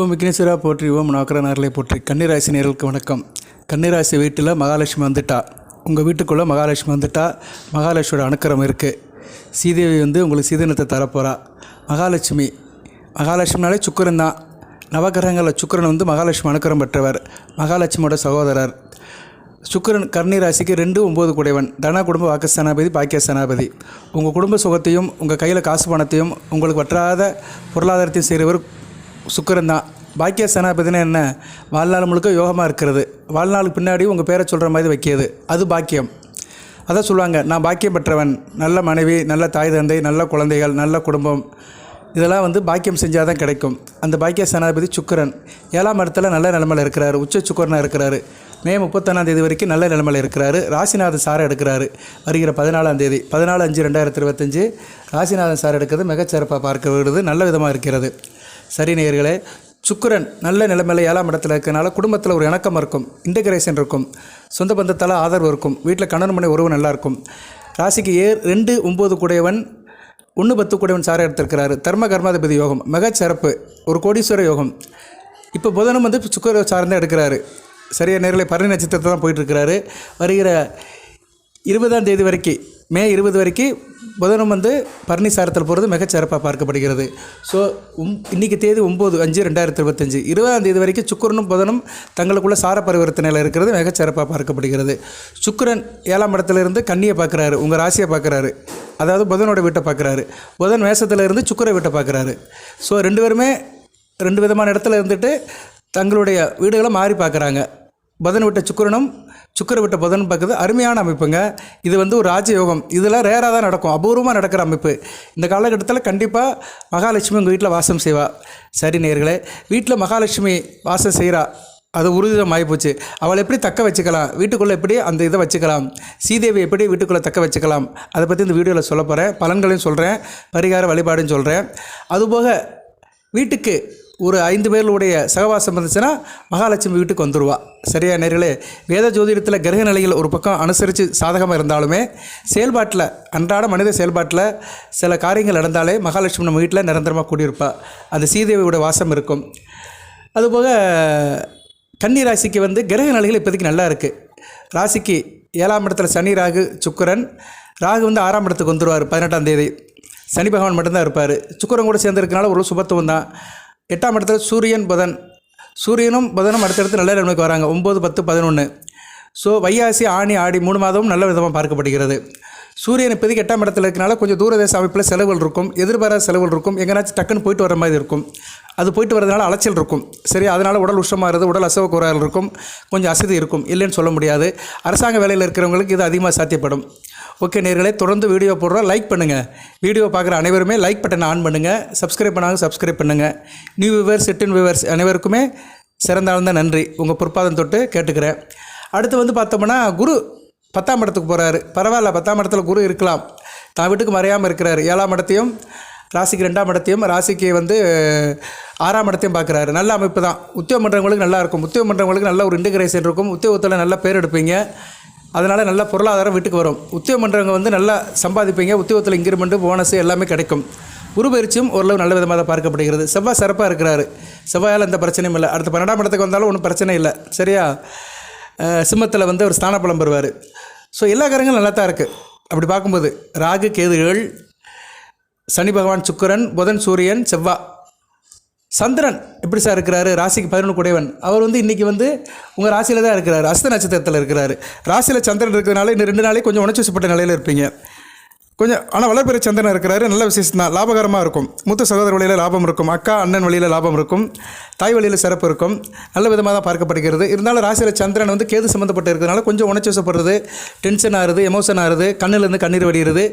ஓம் விக்னேஸ்வரா போற்றி ஓம் நவக்கரனார்களை போற்றி. கன்னிராசி நேர்களுக்கு வணக்கம். கன்னிராசி வீட்டில் மகாலட்சுமி வந்துட்டா. உங்கள் வீட்டுக்குள்ளே மகாலட்சுமி வந்துட்டா மகாலட்சுமியோட அனுக்கிரம் இருக்குது சீதேவி வந்து உங்களுக்கு சீதனத்தை தரப்போகிறா மகாலட்சுமி மகாலட்சுமினாலே சுக்கிரன் தான். நவகிரகங்களில் சுக்கிரன் வந்து மகாலட்சுமி அனுக்கிரம் பெற்றவர் மகாலட்சுமியோட சகோதரர். சுக்கிரன் கர்ணி ராசிக்கு ரெண்டு ஒம்பது குடைவன் தன குடும்ப வாக்கு சனாபதி பாக்கிய உங்கள் குடும்ப சுகத்தையும் உங்கள் கையில் காசு பணத்தையும் உங்களுக்கு வற்றாத பொருளாதாரத்தையும் செய்கிறவர் சுக்கரன் தான். பாக்கிய பார்த்தீங்கன்னா என்ன? வாழ்நாள் முழுக்க யோகமாக இருக்கிறது. வாழ்நாளுக்கு பின்னாடி உங்கள் பேரை சொல்கிற மாதிரி வைக்கிறது அது பாக்கியம். அதான் சொல்லுவாங்க நான் பாக்கியம் பெற்றவன். நல்ல மனைவி நல்ல தாய் தந்தை நல்ல குழந்தைகள் நல்ல குடும்பம். இதெல்லாம் வந்து பாக்கியம் செஞ்சால் தான் கிடைக்கும். அந்த பாக்கிய சனாதிபதி சுக்கிரன். ஏழாம் இடத்துல நல்ல நிலமையில் இருக்கிறாரு. உச்ச சுக்கரனாக இருக்கிறாரு. மே முப்பத்தொன்னாம் தேதி வரைக்கும் நல்ல நிலமையில் இருக்கிறாரு. ராசிநாதன் சாரை எடுக்கிறாரு. வருகிற பதினாலாம் தேதி பதினாலு அஞ்சு ரெண்டாயிரத்தி இருபத்தஞ்சு. ராசிநாதன் சார் எடுக்கிறது மிகச்சிறப்பாக பார்க்க விடுறது நல்ல விதமாக இருக்கிறது. சரி நேயர்களே சுக்கிரன் நல்ல நிலைமையில் ஏழாம் இடத்துல இருக்கனால குடும்பத்தில் ஒரு இணக்கம் இருக்கும் இன்டகிரேஷன் இருக்கும் சொந்த பந்தத்தால் ஆதரவு இருக்கும் வீட்டில் கணவன் மனை உறவு நல்லாயிருக்கும் ராசிக்கு ஏர் ரெண்டு ஒம்பது கூடையவன் ஒன்று பத்து கூடையவன் சாரை எடுத்திருக்கிறாரு. தர்ம கர்மாதிபதி யோகம் மிகச்சிறப்பு ஒரு கோடீஸ்வர யோகம். இப்போ புதனும் வந்து சுக்கர சார்ந்து எடுக்கிறாரு. சரியாக நேரில் பரணி நட்சத்திரத்தை தான் போயிட்டுருக்கிறாரு வருகிற இருபதாம் தேதி வரைக்கும் மே இருபது வரைக்கும் புதனும் வந்து பரணி சாரத்தில் போகிறது மிகச்சிறப்பாக பார்க்கப்படுகிறது. ஸோ உம் இன்றைக்கி தேதி ஒம்பது அஞ்சு ரெண்டாயிரத்தி இருபத்தஞ்சு. இருபதாம் தேதி வரைக்கும் சுக்கரனும் புதனும் தங்களுக்குள்ள சார பரிவர்த்தனையில் இருக்கிறது மிகச்சிறப்பாக பார்க்கப்படுகிறது. சுக்கரன் ஏழாம் இடத்துலேருந்து கண்ணியை பார்க்குறாரு உங்கள் ராசியை பார்க்குறாரு. அதாவது புதனோட வீட்டை பார்க்குறாரு. புதன் வேஷத்தில் இருந்து வீட்டை பார்க்குறாரு. ஸோ ரெண்டு பேருமே ரெண்டு விதமான இடத்துல இருந்துட்டு தங்களுடைய வீடுகளை மாறி பார்க்குறாங்க. புதன் விட்ட சுக்கரனும் சுக்கிர விட்ட புதன் பார்க்குறது அருமையான அமைப்புங்க. இது வந்து ஒரு ராஜயோகம். இதெல்லாம் ரேராக தான் நடக்கும். அபூர்வமாக நடக்கிற அமைப்பு. இந்த காலகட்டத்தில் கண்டிப்பாக மகாலட்சுமி உங்கள் வீட்டில் வாசம் செய்வா. சரி நேர்களே வீட்டில் மகாலட்சுமி வாசம் செய்கிறா அது உறுதிதம் ஆகிப்போச்சு அவளை எப்படி தக்க வச்சுக்கலாம்? வீட்டுக்குள்ளே எப்படி அந்த இதை வச்சுக்கலாம்? சீதேவி எப்படி வீட்டுக்குள்ளே தக்க வச்சுக்கலாம்? அதை பற்றி இந்த வீடியோவில் சொல்ல போகிறேன் பலன்களையும் சொல்கிறேன் பரிகார வழிபாடும் சொல்கிறேன் அதுபோக வீட்டுக்கு ஒரு ஐந்து பேர்களுடைய சகவாசம் இருந்துச்சுன்னா மகாலட்சுமி வீட்டுக்கு வந்துடுவா சரியா நேர்களே? வேத ஜோதிடத்தில் கிரக நிலைகள் ஒரு பக்கம் அனுசரித்து சாதகமாக இருந்தாலுமே செயல்பாட்டில் அன்றாட மனித செயல்பாட்டில் சில காரியங்கள் நடந்தாலே மகாலட்சுமி நம்ம வீட்டில் நிரந்தரமாக கூடியிருப்பா. அந்த சீதேவியோட வாசம் இருக்கும். அதுபோக கன்னி ராசிக்கு வந்து கிரக நிலைகள் இப்போதைக்கு நல்லா இருக்குது ராசிக்கு ஏழாம் இடத்துல சனி ராகு சுக்கிரன். ராகு வந்து ஆறாம் இடத்துக்கு வந்துடுவார் பதினெட்டாம் தேதி. சனி பகவான் மட்டும்தான் இருப்பார். சுக்கரன் கூட சேர்ந்துருக்கனால ஒரு சுபத்துவம் தான் எட்டாம் இடத்துல சூரியன் புதன். சூரியனும் புதனும் அடுத்தடுத்து நல்ல நிலைமைக்கு வராங்க. ஒம்பது பத்து பதினொன்று ஸோ வையாசி ஆணி ஆடி மூணு மாதமும் நல்ல விதமாக பார்க்கப்படுகிறது. சூரியன் இப்போதைக்கு எட்டாம் இடத்துல இருக்கனால கொஞ்சம் தூரதேச அமைப்பில் செலவுகள் இருக்கும். எதிர்பாராத செலவுகள் இருக்கும். எங்கேனாச்சும் டக்குன்னு போயிட்டு வர மாதிரி இருக்கும். அது போயிட்டு வரதுனால அலைச்சல் இருக்கும். சரி அதனால் உடல் உஷ்டமாகிறது உடல் அசவ இருக்கும். கொஞ்சம் அசதி இருக்கும். இல்லைன்னு சொல்ல முடியாது. அரசாங்க வேலையில் இருக்கிறவங்களுக்கு இது அதிகமாக சாத்தியப்படும். ஓகே நேர்களே தொடர்ந்து வீடியோ போடுறோம். லைக் பண்ணுங்கள் வீடியோ பார்க்குற அனைவருமே லைக் பட்டனை ஆன் பண்ணுங்கள் சப்ஸ்கிரைப் பண்ணாங்க. சப்ஸ்கிரைப் பண்ணுங்கள் நியூ வியூவர்ஸ் செட்டின் வியூவர்ஸ் அனைவருக்குமே சிறந்தாழ்ந்த நன்றி. உங்கள் பொற்பாதம் தொட்டு கேட்டுக்கிறேன். அடுத்து வந்து பார்த்தோம்னா குரு பத்தாம் இடத்துக்கு போகிறாரு பரவாயில்ல பத்தாம் இடத்துல குரு இருக்கலாம். தான் வீட்டுக்கு மறையாமல் இருக்கிறாரு. ஏழாம் இடத்தையும் ராசிக்கு ரெண்டாம் இடத்தையும் ராசிக்கு வந்து ஆறாம் இடத்தையும் பார்க்குறாரு. நல்ல அமைப்பு தான். உத்தியோகம் பண்ணுறவங்களுக்கு நல்லா இருக்கும். உத்தியோகம் பண்ணுறவங்களுக்கு நல்ல ஒரு இன்டிகிரேஷன் இருக்கும். உத்தியோகத்தில் நல்ல பேர் எடுப்பீங்க. அதனால் நல்ல பொருளாதாரம் வீட்டுக்கு வரும். உத்தியோகம் பண்ணுறவங்க வந்து நல்லா சம்பாதிப்பீங்க. உத்தியோகத்தில் இன்க்ரிமெண்ட்டு போனஸ் எல்லாமே கிடைக்கும். குரு பயிற்சியும் ஓரளவு நல்ல விதமாக தான் பார்க்கப்படுகிறது. செவ்வாய் சிறப்பாக இருக்கிறாரு. செவ்வாயால் எந்த பிரச்சனையும் இல்லை. அடுத்த பன்னெண்டாம் இடத்துக்கு வந்தாலும் ஒன்றும் பிரச்சனை இல்லை. சரியா? சிம்மத்தில் வந்து ஒரு ஸ்தானப்பலம் பெறுவார். ஸோ எல்லா காரங்களும் நல்லா தான் இருக்குது அப்படி பார்க்கும்போது ராகு கேதுகள் சனி பகவான் சுக்கிரன் புதன் சூரியன் செவ்வா சந்திரன் எப்படி சார் இருக்கிறாரு? ராசிக்கு பதினொன்று குடைவன் அவர் வந்து இன்றைக்கி வந்து உங்கள் ராசியில் தான் இருக்கிறாரு. அஸ்த நட்சத்திரத்தில் இருக்கிறாரு. ராசியில் சந்திரன் இருக்கிறனால இன்னும் ரெண்டு நாளே கொஞ்சம் உணர்ச்சிப்பட்ட நிலையில் இருப்பீங்க. கொஞ்சம் ஆனால் வளர்பிறை சந்திரன் இருக்கிறாரு. நல்ல விசேஷம் தான். லாபகரமாக இருக்கும். மூத்த சகோதர வழியில் லாபம் இருக்கும். அக்கா அண்ணன் வழியில் லாபம் இருக்கும். தாய் வழியில் சிறப்பு இருக்கும். நல்ல விதமாக தான் பார்க்கப்படுகிறது. இருந்தாலும் ராசியில் சந்திரன் வந்து கேது சம்மந்தப்பட்டு இருக்கிறதுனால கொஞ்சம் உணர்ச்சி வசப்படுறது டென்ஷன் ஆகுது எமோஷன் ஆகுது கண்ணிலேருந்து கண்ணீர் வடிகிறது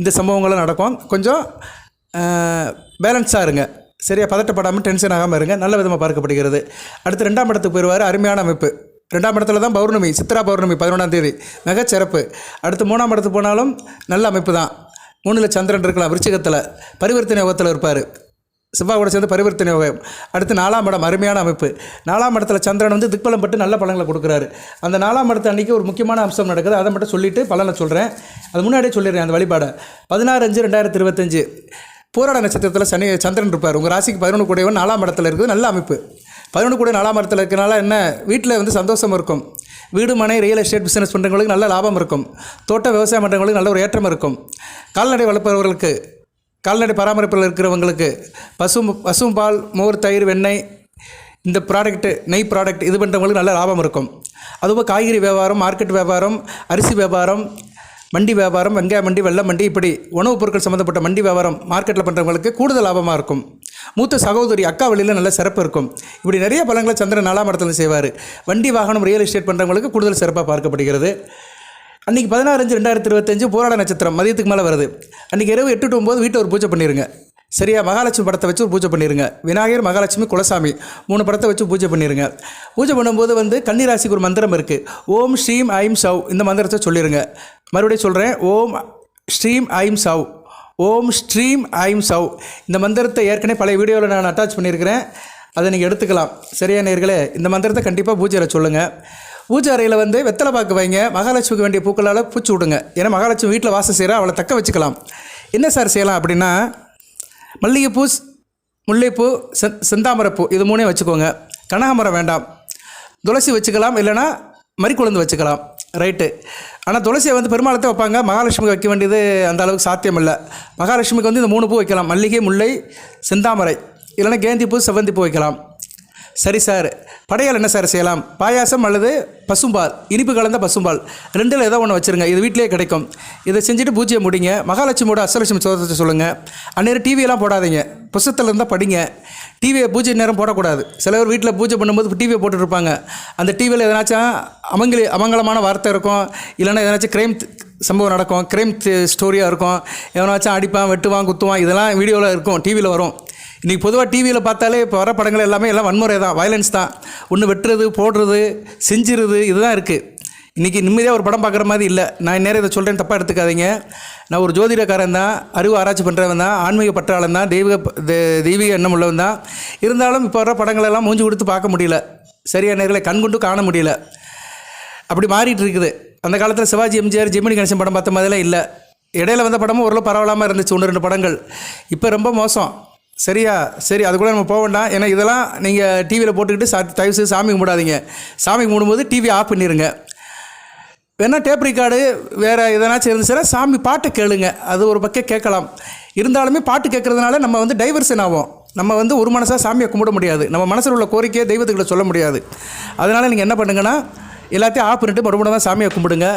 இந்த சம்பவங்களும் நடக்கும். கொஞ்சம் பேலன்ஸாக இருங்க. சரியா பதட்டப்படாமல் டென்ஷன் ஆகாமல் இருங்க. நல்ல விதமாக பார்க்கப்படுகிறது. அடுத்து ரெண்டாம் இடத்துக்கு போயிடுவார் அருமையான அமைப்பு. ரெண்டாம் இடத்துல தான் பௌர்ணமி சித்ரா பௌர்ணமி பதினொன்றாம் தேதி. மிகச்சிறப்பு அடுத்து மூணாம் இடத்துக்கு போனாலும் நல்ல அமைப்பு தான். மூணில் சந்திரன் இருக்கலாம் விருச்சிகத்தில். பரிவர்த்தனை யோகத்தில் இருப்பார். சிவா கூட சேர்ந்து பரிவர்த்தனை யோகம். அடுத்து நாலாம் இடம் அருமையான அமைப்பு. நாலாம் இடத்துல சந்திரன் வந்து திக்பலம் பட்டு நல்ல பலன்களை கொடுக்குறாரு. அந்த நாலாம் இடத்து அன்றைக்கி ஒரு முக்கியமான அம்சம் நடக்குது. அதை மட்டும் சொல்லிவிட்டு பலனை சொல்கிறேன் அது முன்னாடியே சொல்லிடுறேன் அந்த வழிபாடை. பதினாறு அஞ்சு ரெண்டாயிரத்தி இருபத்தஞ்சு. போராட நட்சத்திரத்தில் சனி சந்திரன் இருப்பார். உங்கள் ராசிக்கு பதினொன்று கூடையவன் நாலாம் இடத்துல இருக்குது. நல்ல அமைப்பு. பதினொன்று கூட நாலாம் இடத்துல இருக்கனால என்ன? வீட்டில் வந்து சந்தோஷம் இருக்கும். வீடு மனை ரியல் எஸ்டேட் பிஸ்னஸ் பண்ணுறவங்களுக்கு நல்ல லாபம் இருக்கும். தோட்ட விவசாயம் பண்ணுறவங்களுக்கு நல்ல ஒரு ஏற்றம் இருக்கும். கால்நடை வளர்ப்பவர்களுக்கு கால்நடை பராமரிப்பில் இருக்கிறவங்களுக்கு பசு பசும் பால் மோர் தயிர் வெண்ணெய் இந்த ப்ராடக்ட்டு நெய் ப்ராடக்ட் இது பண்ணுறவங்களுக்கு நல்ல லாபம் இருக்கும். அதுபோல் காய்கறி வியாபாரம் மார்க்கெட் வியாபாரம் அரிசி வியாபாரம் மண்டி வியாபாரம் வெங்காய மண்டி வெள்ளம் மண்டி இப்படி உணவுப் பொருட்கள் சம்மந்தப்பட்ட மண்டி வியாபாரம் மார்க்கெட்டில் பண்ணுறவங்களுக்கு கூடுதல் லாபமாக இருக்கும். மூத்த சகோதரி அக்கா வழியில் நல்ல சிறப்பு இருக்கும். இப்படி நிறைய பலங்களை சந்திரன் நாலாம் இடத்துல செய்வார். வண்டி வாகனம் ரியல் எஸ்டேட் பண்ணுறவங்களுக்கு கூடுதல் சிறப்பாக பார்க்கப்படுகிறது. அன்றைக்கி பதினாறு அஞ்சு ரெண்டாயிரத்தி இருபத்தஞ்சு போராட நட்சத்திரம் மதியத்துக்கு மேலே வருது. அன்றைக்கி இரவு எட்டு டு ஒம்பது வீட்டை ஒரு பூஜை பண்ணிடுங்க சரியா? மகாலட்சுமி படத்தை வச்சு பூஜை பண்ணிடுங்க விநாயகர் மகாலட்சுமி குலசாமி மூணு படத்தை வச்சு பூஜை பண்ணிடுங்க பூஜை பண்ணும்போது வந்து கன்னிராசிக்கு ஒரு மந்திரம் இருக்குது ஓம் ஸ்ரீம் ஐம் சவ் இந்த மந்திரத்தை சொல்லிடுங்க மறுபடியும் சொல்கிறேன் ஓம் ஸ்ரீம் ஐம் சவ் ஓம் ஸ்ரீம் ஐம் சவ் இந்த மந்திரத்தை ஏற்கனவே பழைய வீடியோவில் நான் அட்டாச் பண்ணியிருக்கிறேன். அதை நீங்கள் எடுத்துக்கலாம். சரியா நேர்களே? இந்த மந்திரத்தை கண்டிப்பாக பூஜையில் சொல்லுங்கள் பூஜை அறையில் வந்து வெத்தலை பாக்கு வைங்க. மகாலட்சுமிக்கு வேண்டிய பூக்களால் பூச்சி விடுங்க. ஏன்னா மகாலட்சுமி வீட்டில் வாசம் செய்கிறா அவளை தக்க வச்சுக்கலாம். என்ன சார் செய்யலாம் அப்படின்னா மல்லிகைப்பூ முல்லைப்பூ செந் செந்தாமரைப்பூ இது மூணே வச்சுக்கோங்க. கனகாமரம் வேண்டாம். துளசி வச்சுக்கலாம் இல்லைன்னா மறிக்குழந்து வச்சுக்கலாம். ரைட்டு. ஆனால் துளசியை வந்து பெருமாளத்தை வைப்பாங்க. மகாலட்சுமிக்கு வைக்க வேண்டியது அந்த அளவுக்கு சாத்தியம் இல்லை மகாலட்சுமிக்கு வந்து இந்த மூணு பூ வைக்கலாம். மல்லிகை முல்லை செந்தாமரை. இல்லைன்னா கேந்தி பூ செவ்வந்தி பூ வைக்கலாம். சரி சார். படையால் என்ன சார் செய்யலாம்? பாயாசம் அல்லது பசும்பால்? இனிப்பு கலந்த பசும்பால். ரெண்டில் ஏதோ ஒன்று வச்சுருங்க. இது வீட்டிலே கிடைக்கும். இதை செஞ்சுட்டு பூஜையை முடிங்க. மகாலட்சுமியோட அஷ்டலட்சுமி சோதத்தை சொல்லுங்கள் அந்நேரம் டிவியெல்லாம் போடாதீங்க. புஸ்தத்தில் இருந்தால் படிங்க. டிவியை பூஜை நேரம் போடக்கூடாது. சில பேர் வீட்டில் பூஜை பண்ணும்போது டிவியை போட்டுட்ருப்பாங்க அந்த டிவியில் எதனாச்சும் அமங்கலி அமங்கலமான வார்த்தை இருக்கும். இல்லைன்னா எதனாச்சும் கிரைம் சம்பவம் நடக்கும். கிரைம் ஸ்டோரியாக இருக்கும். எவனாச்சும் அடிப்பான் வெட்டுவான் குத்துவான் இதெல்லாம் வீடியோவில் இருக்கும். டிவியில் வரும். இன்றைக்கி பொதுவாக டிவியில் பார்த்தாலே இப்போ வர படங்கள் எல்லாமே எல்லாம் வன்முறை தான். வயலன்ஸ் தான். ஒன்று வெட்டுறது போடுறது செஞ்சிருது இதுதான் இருக்குது இன்றைக்கி நிம்மதியாக ஒரு படம் பார்க்குற மாதிரி இல்லை. நான் நேரம் இதை சொல்கிறேன் தப்பாக எடுத்துக்காதீங்க. நான் ஒரு ஜோதிடக்காரன் தான் அறிவு ஆராய்ச்சி பண்ணுறவன் தான் ஆன்மீக பற்றாளன் தான் தெய்வீக தெ- தெய்வீக எண்ணம் உள்ளவன் தான். இருந்தாலும் இப்போ வர படங்கள் எல்லாம் மூஞ்சி கொடுத்து பார்க்க முடியல. சரியான நேரத்தில் கண்கொண்டு காண முடியல. அப்படி மாறிட்டு இருக்குது. அந்த காலத்தில் சிவாஜி எம்ஜிஆர் ஜெமினி கணேசன் படம் பார்த்த மாதிரிலாம் இல்லை. இடையில வந்த படமும் ஓரளவு பரவலாமல் இருந்துச்சு. ஒன்று ரெண்டு படங்கள். இப்போ ரொம்ப மோசம். சரியா? சரி அது கூட நம்ம போக வேண்டாம். ஏன்னா இதெல்லாம் நீங்கள் டிவியில் போட்டுக்கிட்டு சா தயவு செய்து சாமி கும்பிடாதீங்க. சாமி கும்பிடும்போது டிவி ஆஃப் பண்ணிடுங்க வேணால் டேப் ரெக்கார்டு வேறு எதனாச்சும் இருந்துச்சுன்னா சாமி பாட்டை கேளுங்க. அது ஒரு பக்கம் கேட்கலாம். இருந்தாலுமே பாட்டு கேட்குறதுனால நம்ம வந்து டைவர்ஷன் ஆகும் நம்ம வந்து ஒரு மனசாக சாமியை கும்பிட முடியாது. நம்ம மனசில் உள்ள கோரிக்கையை தெய்வத்துக்கிட்ட சொல்ல முடியாது. அதனால் நீங்கள் என்ன பண்ணுங்கன்னா எல்லாத்தையும் ஆஃப் பண்ணிட்டு மறுபடியும் தான் சாமியை கும்பிடுங்க.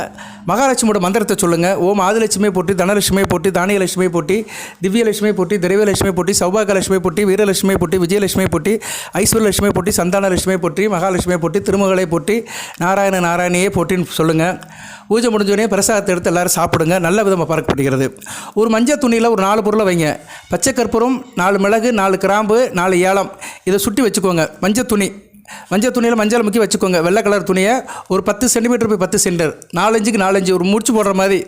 மகாலட்சுமியோட மந்திரத்தை சொல்லுங்கள் ஓம் ஆதிலட்சுமியை போட்டி தனலட்சுமியை போட்டி தானியலட்சுமியை போட்டி திவ்யலட்சுமியை போட்டி திரவியலட்சுமியை போட்டி சௌபாகலட்சுமியை போட்டி வீரலட்சுமியை போட்டி விஜயலட்சுமியை போட்டி ஐஸ்வர்யலட்சுமியை போட்டி சந்தானலட்சுமியை போட்டி மகாலட்சுமியை போட்டி திருமகளை போட்டி நாராயண நாராயணியை போட்டின்னு சொல்லுங்கள் பூஜை முடிஞ்சோடனே பிரசாதத்தை எடுத்து எல்லோரும் சாப்பிடுங்க. நல்ல விதமாக பறக்கப்படுகிறது. ஒரு மஞ்சள் துணியில் ஒரு நாலு பொருளை வைங்க. பச்சை கற்பூரம் நாலு மிளகு நாலு கிராம்பு நாலு ஏலம். இதை சுட்டி வச்சுக்கோங்க. மஞ்சள் துணி. மஞ்சள் துணியில் மஞ்சள் முக்கி வச்சுக்கோங்க. வெள்ளை கலர் துணியை ஒரு பத்து சென்டிமீட்டர் போய் பத்து சென்டர். நாலஞ்சுக்கு நாலஞ்சு ஒரு முடிச்சு போடுற மாதிரி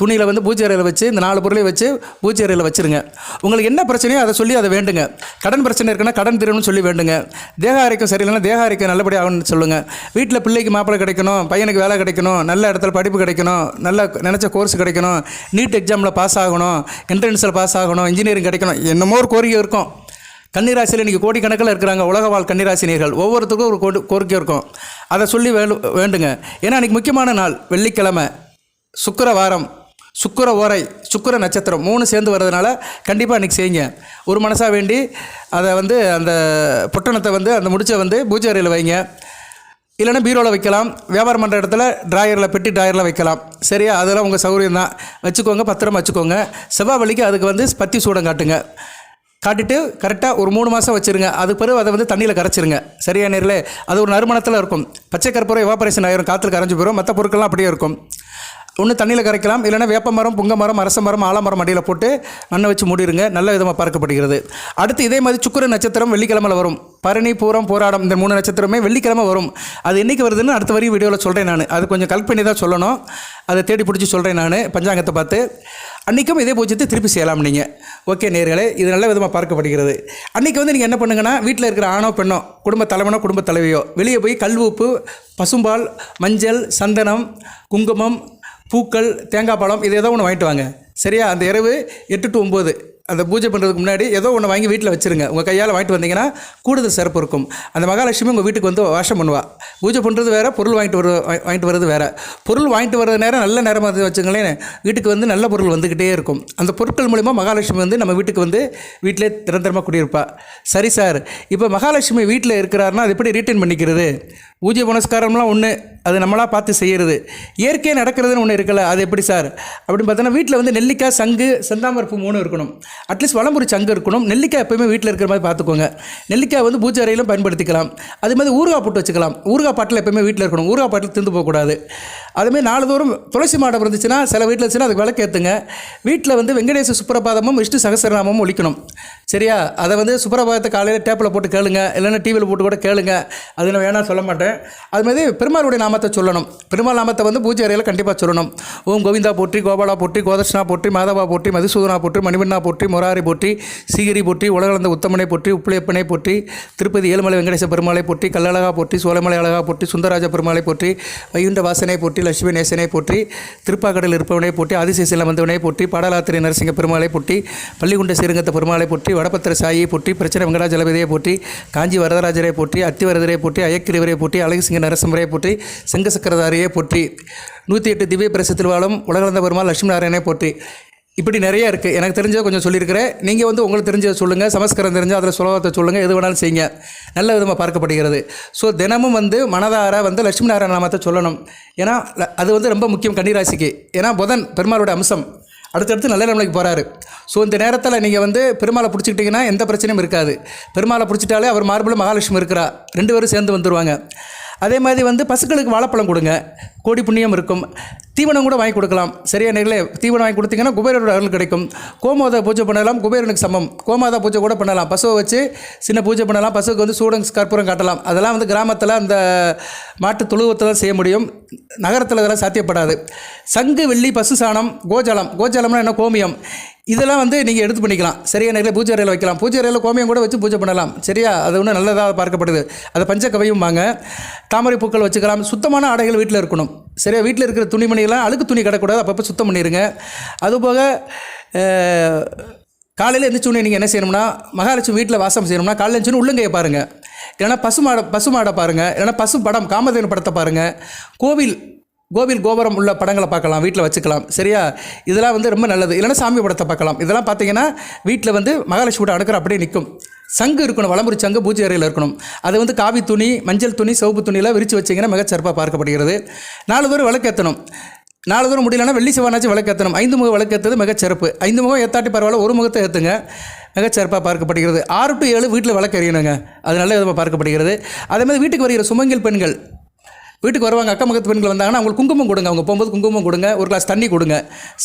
துணியில் வந்து பூஜை அறையில் வச்சு இந்த நாலு பொருளையும் வச்சு பூஜை அறையில் வச்சுருங்க. உங்களுக்கு என்ன பிரச்சனையோ அதை சொல்லி அதை வேண்டுங்க. கடன் பிரச்சனை இருக்குன்னா கடன் தீரணும்னு சொல்லி வேண்டுங்க. தேக ஆரோக்கியம் சரியில்லைன்னா தேக ஆரோக்கியம் நல்லபடி ஆகணும்னு சொல்லுங்கள் வீட்டில் பிள்ளைக்கு மாப்பிள்ளை கிடைக்கணும் பையனுக்கு வேலை கிடைக்கணும் நல்ல இடத்துல படிப்பு கிடைக்கணும் நல்ல நினச்ச கோர்ஸ் கிடைக்கணும் நீட் எக்ஸாமில் பாஸ் ஆகணும் என்ட்ரன்ஸில் பாஸ் ஆகணும் இன்ஜினியரிங் கிடைக்கணும் என்னமோ ஒரு கோரிக்கை இருக்கும். கன்னிராசியில் இன்றைக்கி கோடிக்கணக்கில் இருக்கிறாங்க உலக வாழ் கன்னிராசினியர்கள். ஒவ்வொருத்தருக்கும் ஒரு கோடி கோரிக்கை இருக்கும். அதை சொல்லி வேண்டு வேண்டுங்க. ஏன்னா அன்றைக்கி முக்கியமான நாள். வெள்ளிக்கிழமை சுக்கிர வாரம் சுக்கிர ஓரை சுக்கிர நட்சத்திரம் மூணு சேர்ந்து வர்றதுனால கண்டிப்பாக அன்றைக்கி செய்யுங்க. ஒரு மனசாக வேண்டி அதை வந்து அந்த பொட்டணத்தை வந்து அந்த முடிச்சை வந்து பூஜை அறையில் வைங்க. இல்லைன்னா பீரோவில் வைக்கலாம். வியாபாரம் பண்ணுற இடத்துல ட்ராயரில் பெட்டி ட்ராயரில் வைக்கலாம். சரியா? அதெல்லாம் உங்கள் சௌகரியம் தான் வச்சுக்கோங்க பத்திரம் வச்சுக்கோங்க. செவ்வாய் வழிக்கு அதுக்கு வந்து பத்தி சூடம் காட்டுங்க. காட்டிட்டு கரெக்டாக ஒரு மூணு மாதம் வச்சுருங்க. அதுக்கு பிறகு அதை வந்து தண்ணியில் கரைச்சிருங்க. சரியா நேரில்? அது ஒரு நறுமணத்தில் இருக்கும். பச்சை கற்பூரம் எவாபரேஷன் ஆயிரும். காற்றுல கரைஞ்சி போயிடும் மற்ற பொருட்கள்லாம் அப்படியே இருக்கும். ஒன்று தண்ணியில் கரைக்கலாம் இல்லைன்னா வேப்ப மரம் புங்க மரம் அரச மரம் ஆலமரம் அடியில் போட்டு மண்ணை வச்சு மூடிடுங்க. நல்ல விதமாக பார்க்கப்படுகிறது அடுத்து இதே மாதிரி சுக்கர நட்சத்திரம் வெள்ளிக்கிழமையில் வரும். பரணி பூரம் போராடம் இந்த மூணு நட்சத்திரமே வெள்ளிக்கிழமை வரும். அது என்றைக்கு வருதுன்னு அடுத்த வரையும் வீடியோவில் சொல்கிறேன் நான். அது கொஞ்சம் கலெக்ட் பண்ணி தான் சொல்லணும். அதை தேடி பிடிச்சி சொல்கிறேன் நான். பஞ்சாங்கத்தை பார்த்து. அன்றைக்கும் இதே பூஜ்ஜியத்தை திருப்பி செய்யலாம் நீங்கள் ஓகே நேர்களே இது நல்ல விதமாக பார்க்கப்படுகிறது. அன்றைக்கி வந்து நீங்கள் என்ன பண்ணுங்கன்னா வீட்டில் இருக்கிற ஆணோ பெண்ணோ குடும்ப தலைவனோ குடும்ப தலைவியோ வெளியே போய் கல் உப்பு பசும்பால் மஞ்சள் சந்தனம் குங்குமம் பூக்கள் தேங்காய் பழம் இது ஏதோ ஒன்று வாங்கிட்டு வாங்க. சரியா? அந்த இரவு எட்டு டு ஒம்பது அந்த பூஜை பண்ணுறதுக்கு முன்னாடி ஏதோ ஒன்று வாங்கி வீட்டில் வச்சுருங்க. உங்கள் கையால் வாங்கிட்டு வந்தீங்கன்னா கூடுதல் சிறப்பு இருக்கும். அந்த மகாலட்சுமி உங்கள் வீட்டுக்கு வந்து வாஷம் பண்ணுவா. பூஜை பண்ணுறது வேறு பொருள் வாங்கிட்டு வர வாங்கிட்டு வர்றது வேறு. பொருள் வாங்கிட்டு வர்றது நேரம் நல்ல நேரமாக இருந்து வச்சுங்களேன் வீட்டுக்கு வந்து நல்ல பொருள் வந்துக்கிட்டே இருக்கும். அந்த பொருட்கள் மூலிமா மகாலட்சுமி வந்து நம்ம வீட்டுக்கு வந்து வீட்டிலே நிரந்தரமாக குடியிருப்பா. சரி சார் இப்போ மகாலட்சுமி வீட்டில் இருக்கிறாருன்னா அது எப்படி ரீட்டைன் பண்ணிக்கிறது? பூஜை புனஸ்காரம்லாம் ஒன்று அது நம்மளாக பார்த்து செய்கிறது இயற்கையாக நடக்கிறதுன்னு ஒன்று இருக்கல அது எப்படி சார்? அப்படின்னு பார்த்தோன்னா வீட்டில் வந்து நெல்லிக்காய் சங்கு செந்தாமரப்பு மூணு இருக்கணும். அட்லீஸ்ட் வளம்புரி சங்கு இருக்கணும். நெல்லிக்காய் எப்போயுமே வீட்டில் இருக்கிற மாதிரி பார்த்துக்கோங்க. நெல்லிக்காய் வந்து பூஜை அறையிலும் பயன்படுத்திக்கலாம். அதே மாதிரி ஊறுகாய் போட்டு வச்சுக்கலாம். ஊறுகாய் பாட்டில் எப்போயுமே வீட்டில் இருக்கணும். ஊறுகாய் பாட்டில் திருந்து போகக்கூடாது. அதுமாதிரி நாளுதோறும் துளசி மாடம் இருந்துச்சுன்னா சில வீட்டில் இருந்துச்சுன்னா அதுக்கு விளக்கேற்றுங்க வீட்டில் வந்து வெங்கடேச சுப்பிரபாதமும் விஷ்ணு சகசரநாமமும் ஒழிக்கணும். சரியா? அதை வந்து சுப்ரபாதத்தை காலையில் டேப்பில் போட்டு கேளுங்க. இல்லைன்னா டிவியில் போட்டு கூட கேளுங்க. அது நான் வேணாம் சொல்ல மாட்டேன். அதுமாதிரி பெருமாளுடைய நாமத்தை சொல்லணும். பெருமாள் நாமத்தை வந்து பூஜை அறையில் கண்டிப்பாக சொல்லணும். ஓம் கோவிந்தா போற்றி கோபாலா போற்றி கோதர்ஷனா போற்றி மாதவா போற்றி மதுசூதனா போற்றி மணிமண்ணா போற்றி முராரி போற்றி சீகிரி போற்றி உலகளந்த உத்தமனை போற்றி உப்பிளையப்பனை போற்றி திருப்பதி ஏழுமலை வெங்கடேச பெருமாளை போற்றி கல்லழகா போற்றி சோலைமலை அழகா போற்றி சுந்தரராஜ பெருமாளை போற்றி வைகுண்ட வாசனை போற்றி லட்சுமி நேசனை போற்றி திருப்பாக்கடல் இருப்பவனை போற்றி ஆதிசேசில வந்தவனை போற்றி பாடலாத்திரி நரசிங்க பெருமாளை போற்றி பள்ளிகுண்ட ஸ்ரீரங்கத்த பெருமாளை போற்றி வடபத்திர சாயியை போற்றி பிரச்சனை வெங்கடாஜலபதியை போற்றி காஞ்சி வரதராஜரை போற்றி அத்திவரதரை போற்றி அயக்கிரிவரை போற்றி அழகுசிங்க நரசிம்மரை போற்றி செங்க சக்கரதாரியை போற்றி நூற்றி எட்டு திவ்ய பிரசத்தில் வாழும் உலகளந்த பெருமாள் லட்சுமி நாராயணனை போற்றி. இப்படி நிறைய இருக்குது எனக்கு தெரிஞ்சதை கொஞ்சம் சொல்லியிருக்கிறேன். நீங்கள் வந்து உங்களுக்கு தெரிஞ்சதை சொல்லுங்கள் சமஸ்கரம் தெரிஞ்சால் அதில் சுலபத்தை சொல்லுங்கள் எது வேணாலும் செய்யுங்க. நல்ல விதமாக பார்க்கப்படுகிறது. ஸோ தினமும் வந்து மனதார வந்து லட்சுமி நாராயண நாமத்தை சொல்லணும். ஏன்னா அது வந்து ரொம்ப முக்கியம் கன்னிராசிக்கு. ஏன்னா புதன் பெருமாளோட அம்சம். அடுத்தடுத்து நல்ல நிலைமைக்கு போகிறாரு ஸோ இந்த நேரத்தில் நீங்கள் வந்து பெருமாளை பிடிச்சிக்கிட்டிங்கன்னா எந்த பிரச்சனையும் இருக்காது. பெருமாளை பிடிச்சிட்டாலே அவர் மார்பிள் மகாலட்சுமி இருக்கிறா. ரெண்டு பேரும் சேர்ந்து வந்துடுவாங்க அதே மாதிரி வந்து பசுக்களுக்கு வாழைப்பழம் கொடுங்க. கோடி புண்ணியம் இருக்கும். தீவனம் கூட வாங்கி கொடுக்கலாம். சரியா நேர்களே? தீவனம் வாங்கி கொடுத்தீங்கன்னா குபேரோட அருள் கிடைக்கும். கோமாதா பூஜை பண்ணலாம் குபேரனுக்கு சமம். கோமாதா பூஜை கூட பண்ணலாம். பசுவை வச்சு சின்ன பூஜை பண்ணலாம். பசுவுக்கு வந்து சூடம் கற்பூரம் காட்டலாம். அதெல்லாம் வந்து கிராமத்தில் அந்த மாட்டு தொழுவத்தில் செய்ய முடியும். நகரத்தில் இதெல்லாம் சாத்தியப்படாது. சங்கு வெள்ளி பசு சாணம் கோஜலம். கோஜலம்னா என்ன? கோமியம். இதெல்லாம் வந்து நீங்கள் எடுத்து பண்ணிக்கலாம். சரியா நேரில் பூஜை அறையில் வைக்கலாம். பூஜை அறையில் கோமியம் கூட வச்சு பூஜை பண்ணலாம். சரியா? அது ஒன்றும் நல்லதாக பார்க்கப்படுது. அதை பஞ்சக்கவையும் வாங்க தாமரை பூக்கள் வச்சுக்கலாம். சுத்தமான ஆடைகள் வீட்டில் இருக்கணும். சரியா வீட்டில் இருக்கிற துணிமணிகள்லாம் அழுக்கு துணி கிடக்கூடாது அப்பப்போ சுத்தம் பண்ணிடுங்க அதுபோக காலையில் எந்திரிச்ச உடனே நீங்கள் என்ன செய்யணும்னா மகாலட்சுமி வீட்டில் வாசம் செய்யணும்னா காலையில் எழுந்துச்சு உள்ளங்கையை பாருங்கள் இல்லைன்னா பசுமாட பசுமாடை பாருங்கள் இல்லைனா பசு படம் காமதேனு படத்தை பாருங்கள் கோவில் கோவில் கோபுரம் உள்ள படங்களை பார்க்கலாம் வீட்டில் வச்சுக்கலாம். சரியா? இதெல்லாம் வந்து ரொம்ப நல்லது. இல்லைனா சாமி படத்தை பார்க்கலாம். இதெல்லாம் பார்த்தீங்கன்னா வீட்டில் வந்து மகாலட்சுமியோட அணுக்கிற அப்படியே நிற்கும் சங்கு இருக்கணும் வளமுறை சங்கு பூஜை அறையில் இருக்கணும். அது வந்து காவி துணி மஞ்சள் துணி சிவப்பு துணியெல்லாம் விரித்து வச்சிங்கன்னா மிகச்சிறப்பாக பார்க்கப்படுகிறது. நாலு பேர் விளக்கேற்றணும் நாலு தூரம் முடியலன்னா வெள்ளி செவ்வாய்ச்சி விளக்கேற்றணும் ஐந்து முகம் விளக்கேற்றது மிகச்சிறப்பு ஐந்து முகம் ஏத்தாட்டி பரவாயில்ல ஒரு முகத்தை ஏற்றுங்க மிகச்சிறப்பாக பார்க்கப்படுகிறது. ஆறு டு ஏழு வீட்டில் விளக்கு எறியணுங்க அது நல்ல விதமாக பார்க்கப்படுகிறது. அதே மாதிரி வீட்டுக்கு வருகிற சுமங்கில் பெண்கள் வீட்டுக்கு வருவாங்க அக்கம் பக்கத்து பெண்கள் வந்தாங்கன்னா அவங்களுக்கு குங்குமம் கொடுங்க. அவங்க போகும்போது குங்குமம் கொடுங்க ஒரு கிளாஸ் தண்ணி கொடுங்க.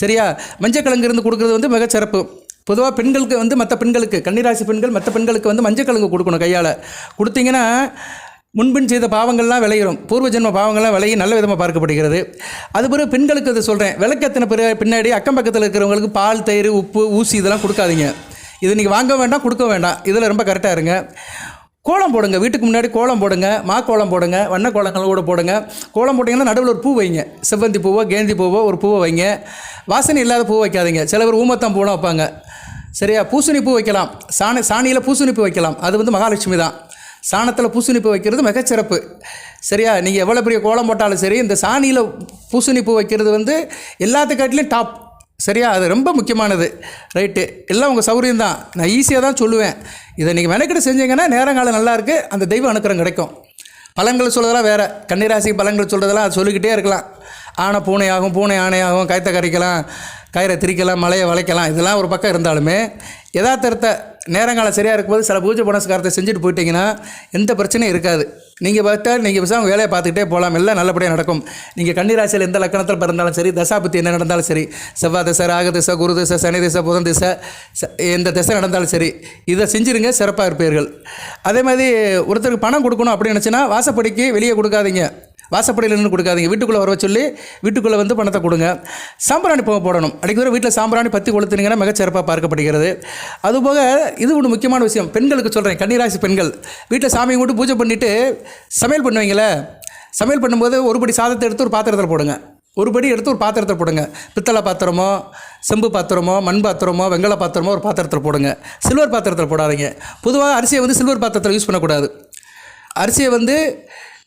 சரியா? மஞ்சள் கிழங்கு இருந்து கொடுக்குறது வந்து மிகச்சிறப்பு பொதுவாக பெண்களுக்கு வந்து மற்ற பெண்களுக்கு கன்னிராசி பெண்கள் மற்ற பெண்களுக்கு வந்து மஞ்சள் கிழங்கு கொடுக்கணும் கையால். கொடுத்தீங்கன்னா முன்பின் செய்த பாவங்கள்லாம் விளையிடும் பூர்வ ஜென்ம பாவங்கள்லாம் விளையி நல்ல விதமாக பார்க்கப்படுகிறது. அது பிறகு பெண்களுக்கு அது சொல்கிறேன் விளக்கத்தின பிற பின்னாடி அக்கம் பக்கத்தில் இருக்கிறவங்களுக்கு பால் தயிர் உப்பு ஊசி இதெல்லாம் கொடுக்காதீங்க. இது நீங்கள் வாங்க வேண்டாம் கொடுக்க வேண்டாம். இதில் ரொம்ப கரெக்டாக இருங்க. கோலம் போடுங்க. வீட்டுக்கு முன்னாடி கோலம் போடுங்க. மா கோலம் போடுங்க. வண்ண கோலங்கள் கூட போடுங்க. கோலம் போட்டிங்கன்னா நடுவில் ஒரு பூ வைங்க. செவ்வந்தி பூவோ கேந்தி பூவோ ஒரு பூவை வைங்க. வாசனை இல்லாத பூ வைக்காதீங்க. சில பேர் ஊமத்தம் பூலாம் வைப்பாங்க. சரியா? பூசணி பூ வைக்கலாம். சாணி சாணியில் பூசணி பூ வைக்கலாம். அது வந்து மகாலட்சுமி தான். சாணத்தில் பூசணி பூ வைக்கிறது மிகச்சிறப்பு. சரியா? நீங்கள் எவ்வளோ பெரிய கோலம் போட்டாலும் சரி இந்த சாணியில் பூசணி பூ வைக்கிறது வந்து எல்லாத்துக்காட்டிலையும் டாப் சரியா? அது ரொம்ப முக்கியமானது. ரைட்டு எல்லாம் உங்கள் சௌரியம் தான். நான் ஈஸியாக தான் சொல்லுவேன். இதை நீங்கள் மெனக்கிட்டு செஞ்சீங்கன்னா நேரங்காலம் நல்லாயிருக்கு அந்த தெய்வ அனுக்கிறம் கிடைக்கும். பழங்கள் சொல்கிறதெல்லாம் வேறு. கன்னிராசி பழங்கள் சொல்கிறதெல்லாம் அது சொல்லிக்கிட்டே இருக்கலாம். ஆனை பூனை ஆகும் பூனை ஆணை கைத்த கரைக்கலாம் கயிறை திரிக்கலாம் மலையை வளைக்கலாம் இதெல்லாம் ஒரு பக்கம் இருந்தாலுமே யதார்த்தத்தை நேரங்காலம் சரியாக இருக்கும்போது சில பூஜை புனஸ்காரத்தை செஞ்சுட்டு போயிட்டீங்கன்னா எந்த பிரச்சனையும் இருக்காது. நீங்கள் பார்த்தா நீங்கள் பேசாமல் வேலையை பார்த்துக்கிட்டே போகலாம். எல்லாம் நல்லபடியாக நடக்கும். நீங்கள் கன்னிராசியில் எந்த லக்கணத்தில் பிறந்தாலும் சரி தசாபத்தி என்ன நடந்தாலும் சரி செவ்வாய் திசை ராக திசை குரு திசை சனி திசை புதன் திசை ச- எந்த திசை நடந்தாலும் சரி இதை செஞ்சுருங்க சிறப்பாக இருப்பீர்கள். அதே மாதிரி ஒருத்தருக்கு பணம் கொடுக்கணும் அப்படின்னு நினச்சின்னா வாசப்படிக்கு வெளியே கொடுக்காதீங்க. வாசப்படியில் நின்று கொடுக்காதீங்க. வீட்டுக்குள்ளே வர சொல்லி வீட்டுக்குள்ளே வந்து பணத்தை கொடுங்க. சாம்பிராணி போக போடணும். அடிக்கடி வீட்டில் சாம்பிராணி பற்றி கொளுத்துனீங்கன்னா மிகச்சிறப்பாக பார்க்கப்படுகிறது. அதுபோக இது ஒன்று முக்கியமான விஷயம். பெண்களுக்கு சொல்கிறேன் கன்னிராசி பெண்கள் வீட்டில் சாமி கூட்டு பூஜை பண்ணிவிட்டு சமையல் பண்ணுவீங்களே சமையல் பண்ணும்போது ஒரு படி சாதத்தை எடுத்து ஒரு பாத்திரத்தில் போடுங்க. ஒரு படி எடுத்து ஒரு பாத்திரத்தை போடுங்க. பித்தளை பாத்திரமோ செம்பு பாத்திரமோ மண் பாத்திரமோ வெங்கல பாத்திரமோ ஒரு பாத்திரத்தில் போடுங்க. சில்வர் பாத்திரத்தில் போடாதீங்க. பொதுவாக அரிசியை வந்து சில்வர் பாத்திரத்தில் யூஸ் பண்ணக்கூடாது. அரிசியை வந்து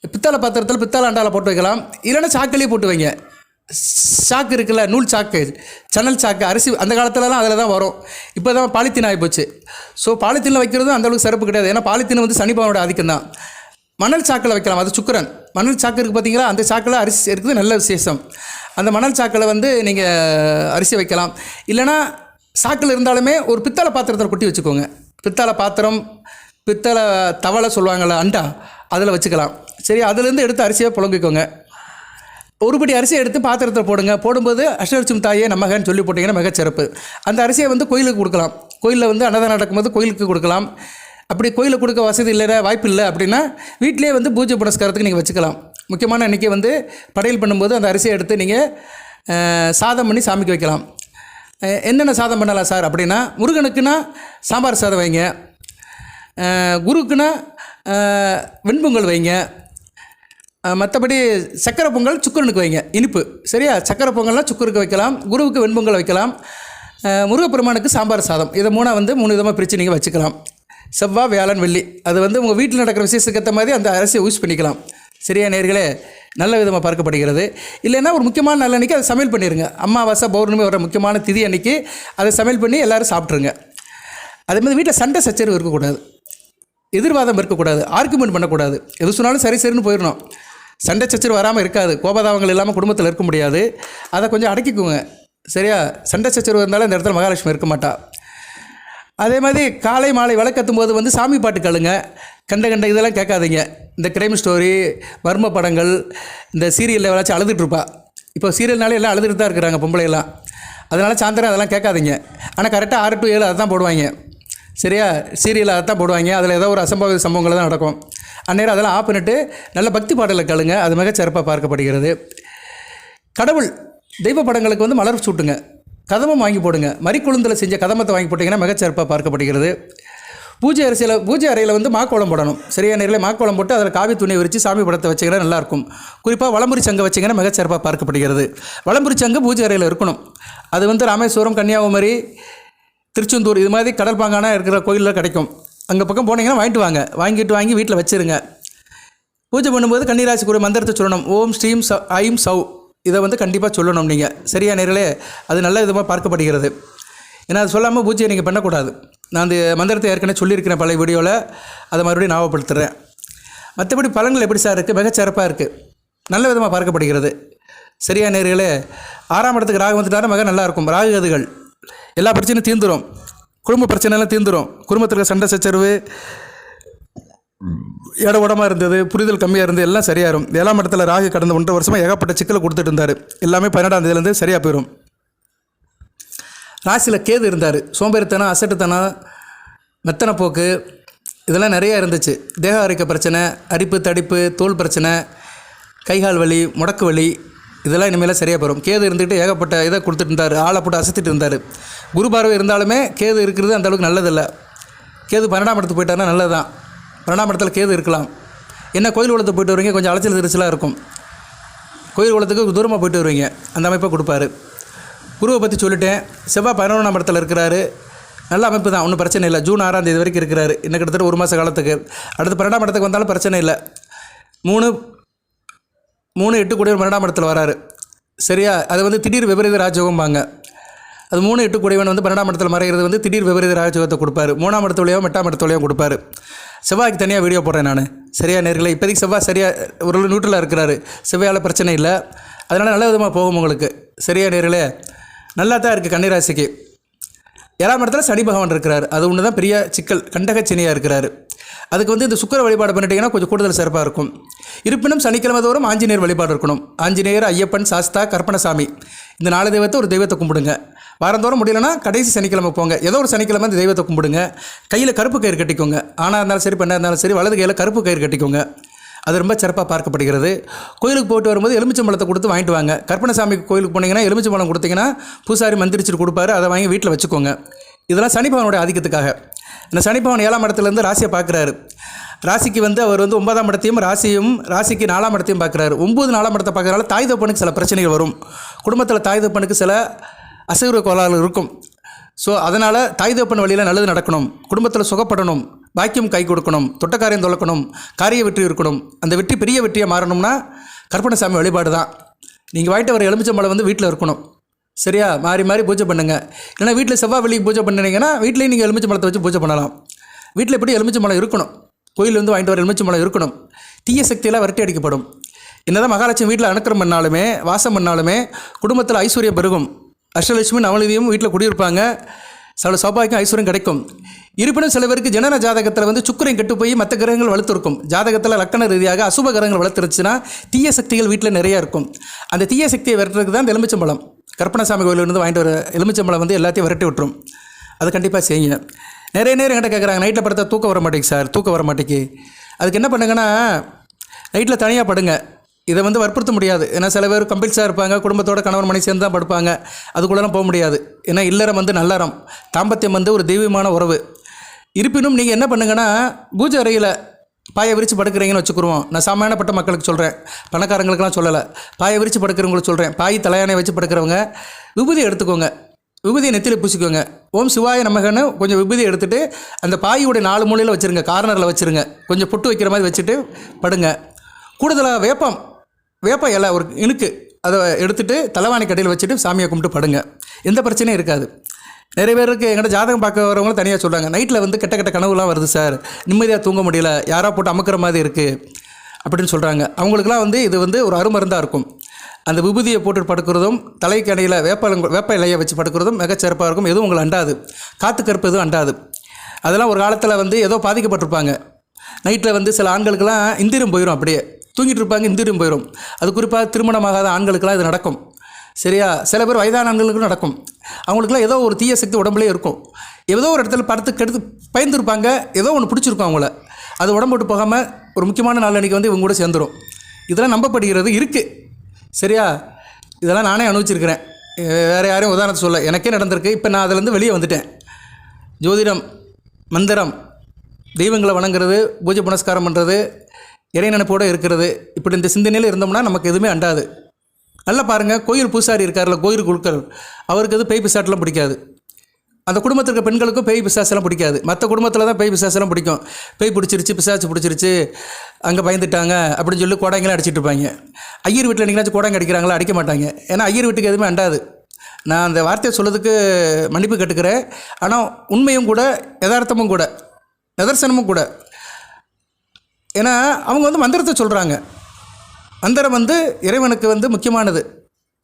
பித்தளை பாத்திரத்தில் பித்தளை அண்டாவில் போட்டு வைக்கலாம். இல்லைன்னா சாக்கிலேயே போட்டு வைங்க. சாக்கு இருக்குல்ல நூல் சாக்கு சன்னல் சாக்கு அரிசி அந்த காலத்துலலாம் அதில் தான் வரும். இப்போ தான் பாலித்தீன் ஆகிப்போச்சு. ஸோ பாலித்தீனில் வைக்கிறதும் அந்தளவுக்கு சிறப்பு கிடையாது. ஏன்னா பாலித்தீன் வந்து சனிபாவோட ஆதிக்கம் தான். மணல் சாக்கில் வைக்கலாம். அது சுக்கரன். மணல் சாக்கு இருக்குது பார்த்தீங்களா அந்த சாக்கில் அரிசி இருக்குது நல்ல விசேஷம். அந்த மணல் சாக்கில் வந்து நீங்கள் அரிசி வைக்கலாம். இல்லைன்னா சாக்கில் இருந்தாலுமே ஒரு பித்தளை பாத்திரத்தில் கொட்டி வச்சுக்கோங்க. பித்தளை பாத்திரம் பித்தளை தவளை சொல்லுவாங்கள்ல அண்டா அதில் வச்சுக்கலாம். சரி அதுலேருந்து எடுத்து அரிசியை புழங்கிக்கோங்க. ஒருபடி அரிசியை எடுத்து பாத்திரத்தில் போடுங்க. போடும்போது அஷ்டலட்சுமி தாயே நமகன்னு சொல்லி போட்டிங்கன்னா மிகச்சிறப்பு அந்த அரிசியை வந்து கோயிலுக்கு கொடுக்கலாம். கோயிலில் வந்து அன்னதானம் நடக்கும்போது கோயிலுக்கு கொடுக்கலாம். அப்படி கோயிலுக்கு கொடுக்க வசதி இல்லை வாய்ப்பு இல்லை அப்படின்னா வீட்டிலேயே வந்து பூஜை புனஸ்காரத்துக்கு நீங்கள் வச்சுக்கலாம். முக்கியமான அன்றைக்கி வந்து படையல் பண்ணும்போது அந்த அரிசியை எடுத்து நீங்கள் சாதம் பண்ணி சாமிக்கு வைக்கலாம். என்னென்ன சாதம் பண்ணலாம் சார் அப்படின்னா முருகனுக்குன்னா சாம்பார் சாதம் வைங்க. குருக்குன்னா வெண்பொங்கல் வைங்க. மற்றபடி சக்கரை பொங்கல் சுக்கரனுக்கு வைங்க. இனிப்பு. சரியா? சக்கரை பொங்கல்னால் சுக்கருக்கு வைக்கலாம். குருவுக்கு வெண்பொங்கல் வைக்கலாம். முருகப்பெருமானுக்கு சாம்பார் சாதம். இதை மூணாக வந்து மூணு விதமாக பிரித்து நீங்கள் வச்சுக்கலாம். செவ்வாய் வியாழன் வெள்ளி. அது வந்து உங்கள் வீட்டில் நடக்கிற விசேஷத்துக்கு ஏற்ற மாதிரி அந்த அரிசியை யூஸ் பண்ணிக்கலாம். சரியா நேர்களே? நல்ல விதமாக பார்க்கப்படுகிறது. இல்லைன்னா ஒரு முக்கியமான நல்ல அன்றைக்கி அதை சமையல் பண்ணிடுங்க அம்மாவாசை பௌர்ணமி வர முக்கியமான திதி அன்றைக்கி அதை சமையல் பண்ணி எல்லோரும் சாப்பிட்ருங்க அதேமாதிரி வீட்டில் சண்டை சச்சரவு இருக்கக்கூடாது. எதிர்வாதம் இருக்கக்கூடாது. ஆர்குமெண்ட் பண்ணக்கூடாது. எது சொன்னாலும் சரி சரின்னு போயிடணும். சண்டை சச்சரவு வராமல் இருக்காது. கோபதாவங்கள் இல்லாமல் குடும்பத்தில் இருக்க முடியாது. அதை கொஞ்சம் அடக்கிக்குங்க. சரியா? சண்டை சச்சரவு இருந்தாலும் இந்த இடத்துல மகாலட்சுமி இருக்க மாட்டா. அதே மாதிரி காலை மாலை விளக்கத்தும் போது வந்து சாமி பாட்டு கழுங்க கண்ட கண்ட இதெல்லாம் கேட்காதீங்க. இந்த கிரைம் ஸ்டோரி வர்ம படங்கள் இந்த சீரியலில் வச்சு அழுதுட்டுருப்பா இப்போ சீரியல்னாலே எல்லாம் அழுதுட்டு தான் இருக்கிறாங்க பொம்பளையெல்லாம். அதனால் சாயந்தரம் அதெல்லாம் கேட்காதீங்க. ஆனால் கரெக்டாக ஆறு டு ஏழு அதை தான் போடுவாங்க. சரியா? சீரியல் அதை தான் போடுவாங்க. அதில் ஏதோ ஒரு அசம்பாவித சம்பவங்கள் தான் நடக்கும். அந்நேரம் அதெல்லாம் ஆஃப் பண்ணிட்டு நல்ல பக்தி பாடலை கழுங்க அது மிக சிறப்பாக பார்க்கப்படுகிறது. கடவுள் தெய்வ படங்களுக்கு வந்து மலர் சூட்டுங்க. கதமம் வாங்கி போடுங்க. மறிக்குழுந்தில் செஞ்ச கதமத்தை வாங்கி போட்டிங்கன்னா மிகச்சிறப்பாக பார்க்கப்படுகிறது. பூஜை அரிசியில் பூஜை அறையில் வந்து மாக்கோளம் போடணும். சரியான நேரில் மாக்கோளம் போட்டு அதில் காவி துணியை விரித்து சாமி படத்தை வச்சிங்கன்னா நல்லாயிருக்கும். குறிப்பாக வளம்புரி சங்கம் வச்சிங்கன்னா மிகச்சிறப்பாக பார்க்கப்படுகிறது. வளம்புரி சங்கம் பூஜை அறையில் இருக்கணும். அது வந்து ராமேஸ்வரம் கன்னியாகுமரி திருச்செந்தூர் இது மாதிரி கடல் பாங்கான இருக்கிற கோயிலில் கிடைக்கும். அங்கே பக்கம் போனீங்கன்னா வாங்கிட்டு வாங்க. வாங்கிட்டு வாங்கி வீட்டில் வச்சிருங்க. பூஜை பண்ணும்போது கன்னிராசிக்குரிய மந்திரத்தை சொல்லணும். ஓம் ஸ்ரீம் ச ஐம் சவ் இதை வந்து கண்டிப்பாக சொல்லணும் நீங்கள் சரியா நேரிலே அது நல்ல விதமாக பார்க்கப்படுகிறது. ஏன்னா அது சொல்லாமல் பூஜையை நீங்கள் பண்ணக்கூடாது. நான் அந்த மந்திரத்தை ஏற்கனவே சொல்லியிருக்கிறேன் பழைய வீடியோவில் அதை மறுபடியும் ஞாபகப்படுத்துகிறேன் மற்றபடி பலன்கள் எப்படி சார் இருக்குது மிகச்சிறப்பாக இருக்குது நல்ல விதமாக பார்க்கப்படுகிறது. சரியா நேர்களே? ஆறாம் இடத்துக்கு ராகு வந்துட்டாலும் மிக நல்லாயிருக்கும் ராகு கதுகள் எல்லா பிரச்சனையும் தீர்ந்துரும். குடும்ப பிரச்சனைலாம் தீர்ந்துரும். குடும்பத்தில் சண்டை சச்சரவு இட உடமா இருந்தது புரிதல் கம்மியாக இருந்தது எல்லாம் சரியாயிரும். ஏழாம் இடத்துல ராகு கடந்த ஒன்றரை வருஷமாக ஏகப்பட்ட சிக்கலை கொடுத்துட்டு இருந்தார். எல்லாமே பன்னெண்டாம் தேதியிலேருந்து சரியாக போயிடும் ராசியில் கேது இருந்தார். சோம்பேறித்தனம் அசட்டுத்தனம் மெத்தனை போக்கு இதெல்லாம் நிறையா இருந்துச்சு. தேக ஆரோக்கிய பிரச்சனை அரிப்பு தடிப்பு தோல் பிரச்சனை கைகால் வலி முடக்கு வலி இதெல்லாம் இனிமேல் சரியாக போகிறோம் கேது இருந்துக்கிட்டு ஏகப்பட்ட இதை கொடுத்துட்டு இருந்தார். ஆளை போட்டு அசத்திட்டு இருந்தார். குரு பார்வை இருந்தாலுமே கேது இருக்கிறது அந்த அளவுக்கு நல்லதில்லை. கேது பன்னெண்டாம் இடத்துக்கு போயிட்டாருன்னா நல்லது தான் பன்னெண்டாம் இடத்துல கேது இருக்கலாம். என்ன கோயில் குளத்துக்கு போயிட்டு வருவீங்க? கொஞ்சம் அலைச்சல் திருச்சலாக இருக்கும். கோயில் குளத்துக்கு தூரமாக போயிட்டு வருவீங்க. அந்த அமைப்பை கொடுப்பாரு. குருவை பற்றி சொல்லிட்டேன். செவ்வாய் பதினொன்றாம் இடத்துல இருக்கிறாரு. நல்ல அமைப்பு தான் ஒன்றும் பிரச்சனை இல்லை. ஜூன் ஆறாம் தேதி வரைக்கும் இருக்கிறாரு. இன்னும் கிட்டத்தட்ட ஒரு மாத காலத்துக்கு. அடுத்து பன்னெண்டாம் இடத்துக்கு வந்தாலும் பிரச்சனை இல்லை. மூணு மூணு எட்டு கூட பன்னெண்டாம் இடத்துல வராரு. சரியா? அது வந்து திடீர் விபரீத ராஜயோகம்பாங்க. அது மூணு எட்டு குடைவன் வந்து பன்னெண்டாம் இடத்துல மறைகிறது வந்து திடீர் விபரீத ராஜயோகத்தை கொடுப்பாரு. மூணாம் இடத்துலையோ எட்டாம் இடத்துலையோ கொடுப்பாரு. செவ்வாய்க்கு தனியாக வீடியோ போடுறேன் நான். சரியாக நேர்களை? இப்போதைக்கு செவ்வாய் சரியாக ஒரு நியூட்ரலாக இருக்கிறாரு. செவ்வாயால் பிரச்சனை இல்லை. அதனால் நல்ல விதமாக போகும் உங்களுக்கு. சரியா நேர்களே? நல்லா தான் இருக்குது கன்னிராசிக்கு. ஏழாம் இடத்துல சனி பகவான் இருக்கிறார். அது ஒன்று தான் பெரிய சிக்கல். கண்டகச்சினியாக இருக்கிறார். அதுக்கு வந்து இந்த சுக்கர வழிபாடு பண்ணிட்டீங்கன்னா கொஞ்சம் கூடுதல் சிறப்பாக இருக்கும். இருப்பினும் சனிக்கிழமை தோறும் ஆஞ்சநேயர் வழிபாடு இருக்கணும். ஆஞ்சநேயர் ஐயப்பன் சாஸ்தா கற்பனசாமி. இந்த நாலு தெய்வத்தை ஒரு தெய்வத்தை கும்பிடுங்க. வாரந்தோறும் முடியலன்னா கடைசி சனிக்கிழமை போங்க. ஏதோ ஒரு சனிக்கிழமை இந்த தெய்வத்தை கும்பிடுங்க. கையில் கருப்பு கயிறு கட்டிக்கோங்க. ஆனால் இருந்தாலும் சரி பெண்ணாக இருந்தாலும் சரி வலது கையில் கருப்பு கயிறு கட்டிக்கோங்க. அது ரொம்ப சிறப்பாக பார்க்கப்படுகிறது. கோயிலுக்கு போயிட்டு வரும்போது எலுமிச்சம்பழத்தை கொடுத்து வாங்கிட்டு வாங்க. கற்பனசாமி கோயிலுக்கு போனீங்கன்னா எலுமிச்சம்பழம் கொடுத்தீங்கன்னா பூசாரி மந்திரிச்சிட்டு கொடுப்பாரு. அதை வாங்கி வீட்டில் வச்சுக்கோங்க. இதெல்லாம் சனி ஆதிக்கத்துக்காக. இந்த சனிபவன் ஏழாம் இடத்துலேருந்து ராசியை பார்க்குறாரு. ராசிக்கு வந்து அவர் வந்து ஒன்பதாம் இடத்தையும் ராசியும் ராசிக்கு நாலாம் இடத்தையும் பார்க்குறாரு. ஒம்பது நாலாம் இடத்தை பார்க்கறனால தாய் தப்பனுக்கு சில பிரச்சனைகள் வரும். குடும்பத்தில் தாய் தப்பனுக்கு சில அசைவ கோளாறு இருக்கும். ஸோ அதனால் தாய் தப்பன் வழியில் நல்லது நடக்கணும். குடும்பத்தில் சுகப்படணும். பாக்கியம் கை கொடுக்கணும். தொட்டக்காரியம் தொலைக்கணும் காரிய வெற்றி இருக்கணும். அந்த வெற்றி பெரிய வெற்றியாக மாறணும்னா கற்பனைசாமி வழிபாடு தான். நீங்கள் வாங்கிட்டு வர எலுமிச்சம்பழம் வந்து வீட்டில் இருக்கணும். சரியா? மாறி மாறி பூஜை பண்ணுங்க. இல்லைன்னா வீட்டில் செவ்வாய் வெள்ளிக்கு பூஜை பண்ணினீங்கன்னா வீட்லேயும் நீங்கள் எலுமிச்சம்பழத்தை வச்சு பூஜை பண்ணலாம். வீட்டில் எப்படி எலுமிச்சம்பழம் இருக்கணும்? கோயில் வந்து வாங்கிட்டு வர எலுமிச்சம்பழம் இருக்கணும். தீய சக்தியெல்லாம் விரட்டி அடிக்கப்படும். என்னதான் மகாலட்சுமி வீட்டில் அனுக்கிரம் பண்ணாலுமே வாசம் பண்ணாலுமே குடும்பத்தில் ஐஸ்வர்யம் பெருகும். அஷ்டலட்சுமி நவநிதியும் வீட்டில் குடியிருப்பாங்க. சில சௌபாகியம் ஐஸ்வரியம் கிடைக்கும். இருப்பினும் சில பேருக்கு ஜனன ஜாதகத்தில் வந்து சுக்கிரன் கெட்டு போய் மற்ற கிரகங்கள் வளர்த்துருக்கும். ஜாதகத்தில் லக்கண ரீதியாக அசுப கிரகங்கள் வளர்த்துருச்சுன்னா தீய சக்திகள் வீட்டில் நிறையா இருக்கும். அந்த தீய சக்தியை விரட்டுறதுக்கு தான் இந்த எலுமிச்சம்பழம். கற்பனசாமி கோயிலிருந்து வாங்கிட்டு வர எலுமிச்சம்பழம் வந்து எல்லாத்தையும் விரட்டி விட்டுரும். அது கண்டிப்பாக செய்யுங்க. நிறைய நேரம் என்கிட்ட கேட்குறாங்க நைட்டில் படுத்தா தூக்கம் வர மாட்டேங்குது சார் தூக்கம் வர மாட்டேங்குது அதுக்கு என்ன பண்ணுங்கன்னா நைட்டில் தனியாக படுங்க. இதை வந்து வற்புறுத்த முடியாது. ஏன்னா சில பேர் கம்பல்ஸாக இருப்பாங்க குடும்பத்தோட கணவன் மனைவி சேர்ந்து தான் படுப்பாங்க. அதுக்குள்ளெல்லாம் போக முடியாது. ஏன்னா இல்லறம் வந்து நல்லறம். தாம்பத்தியம் வந்து ஒரு தெய்வீகமான உறவு. இருப்பினும் நீங்கள் என்ன பண்ணுங்கன்னா பூஜை அறையில் பாயை விரித்து படுக்கிறீங்கன்னு வச்சுக்கிருவோம். நான் சாமானியப்பட்ட மக்களுக்கு சொல்கிறேன் பணக்காரங்களுக்கெல்லாம் சொல்லலை. பாயை விரித்து படுக்கிறவங்களுக்கு சொல்கிறேன் பாய் தலையானை வச்சு படுக்கிறவங்க விபூதி எடுத்துக்கோங்க. விபூதியை நெத்தியில் பூசிக்கோங்க. ஓம் சிவாய நமகன்னு கொஞ்சம் விபூதி எடுத்துகிட்டு அந்த பாயோடைய நாலு மூலையில் வச்சுருங்க. கார்னரில் வச்சுருங்க. கொஞ்சம் பொட்டு வைக்கிற மாதிரி வச்சுட்டு படுங்க. கூடுதலாக வேப்பம். வேப்ப இலை ஒரு இணுக்கு அதை எடுத்துகிட்டு தலைவாணி கடையில் வச்சுட்டு சாமியை கும்பிட்டு படுங்க. எந்த பிரச்சனையும் இருக்காது. நிறைய பேருக்கு எங்கிட்ட ஜாதகம் பார்க்க வரவங்களும் தனியாக சொல்கிறாங்க நைட்டில் வந்து கெட்ட கெட்ட கனவுலாம் வருது சார். நிம்மதியாக தூங்க முடியல. யாராக போட்டு அமுக்கிற மாதிரி இருக்குது அப்படின்னு சொல்கிறாங்க அவங்களுக்குலாம் வந்து இது வந்து ஒரு அருமருந்தாக இருக்கும். அந்த விபூதியை போட்டு படுக்கிறதும் தலைக்கு அடையில் வேப்ப இலையை வச்சு படுக்கிறதும் மிகச்சிறப்பாக இருக்கும். எதுவும் உங்களை அண்டாது. காற்று கருப்பு எதுவும் அண்டாது. அதெல்லாம் ஒரு காலத்தில் வந்து ஏதோ பாதிக்கப்பட்டிருப்பாங்க. நைட்டில் வந்து சில ஆண்களுக்கெல்லாம் இந்திரம் போயிடும் அப்படியே. தூங்கிட்டு இருப்பாங்க இந்திரியம் போயிடும் அது குறிப்பாக திருமணமாகாத ஆண்களுக்கெல்லாம் இது நடக்கும். சரியா? சில பேர் வயதான ஆண்களுக்கும் நடக்கும். அவங்களுக்குலாம் ஏதோ ஒரு தீய சக்தி உடம்புலேயே இருக்கும். ஏதோ ஒரு இடத்துல படுத்து கெடுத்து பயந்துருப்பாங்க ஏதோ ஒன்று பிடிச்சிருக்கும் அவங்கள. அது உடம்பு விட்டு போகாமல் ஒரு முக்கியமான நாள் அன்றைக்கி வந்து இவங்க கூட சேர்ந்துரும். இதெல்லாம் நம்பப்படுகிறது இருக்குது சரியா? இதெல்லாம் நானே அனுபவிச்சிருக்கிறேன். வேறு யாரையும் உதாரணத்தை சொல்ல. எனக்கே நடந்திருக்கு. இப்போ நான் அதுலேருந்து வெளியே வந்துட்டேன். ஜோதிடம் மந்திரம் தெய்வங்களை வணங்குறது பூஜை புனஸ்காரம் பண்ணுறது இறை நினைப்போடு இருக்கிறது. இப்படி இந்த சிந்தனையில் இருந்தோம்னா நமக்கு எதுவுமே அண்டாது. நல்லா பாருங்கள் கோயில் பூசாரி இருக்கார்ல கோயில் குழுக்கள். அவருக்கு எது பேய் பிசாட்டெலாம் பிடிக்காது. அந்த குடும்பத்தில் இருக்க பெண்களுக்கும் பேய் பிசாசெல்லாம் பிடிக்காது. மற்ற குடும்பத்தில் தான் பேய் பிசாசெல்லாம் பிடிக்கும். பேய் பிடிச்சிருச்சு பிசாச்சு பிடிச்சிருச்சு அங்கே பயந்துட்டாங்க அப்படின்னு சொல்லி கோடாங்கெல்லாம் அடிச்சிட்டு இருப்பாங்க. ஐயர் வீட்டில் நீங்களாச்சும் கோடாங்க அடிக்கிறாங்களா? அடிக்க மாட்டாங்க. ஏன்னா ஐயர் வீட்டுக்கு எதுவுமே அண்டாது. நான் அந்த வார்த்தையை சொல்லதுக்கு மன்னிப்பு கட்டுக்கிறேன். ஆனால் உண்மையும் கூட யதார்த்தமும் கூட நிதர்சனமும் கூட ஏன்னா அவங்க வந்து மந்திரத்தை சொல்கிறாங்க மந்திரம் வந்து இறைவனுக்கு வந்து முக்கியமானது.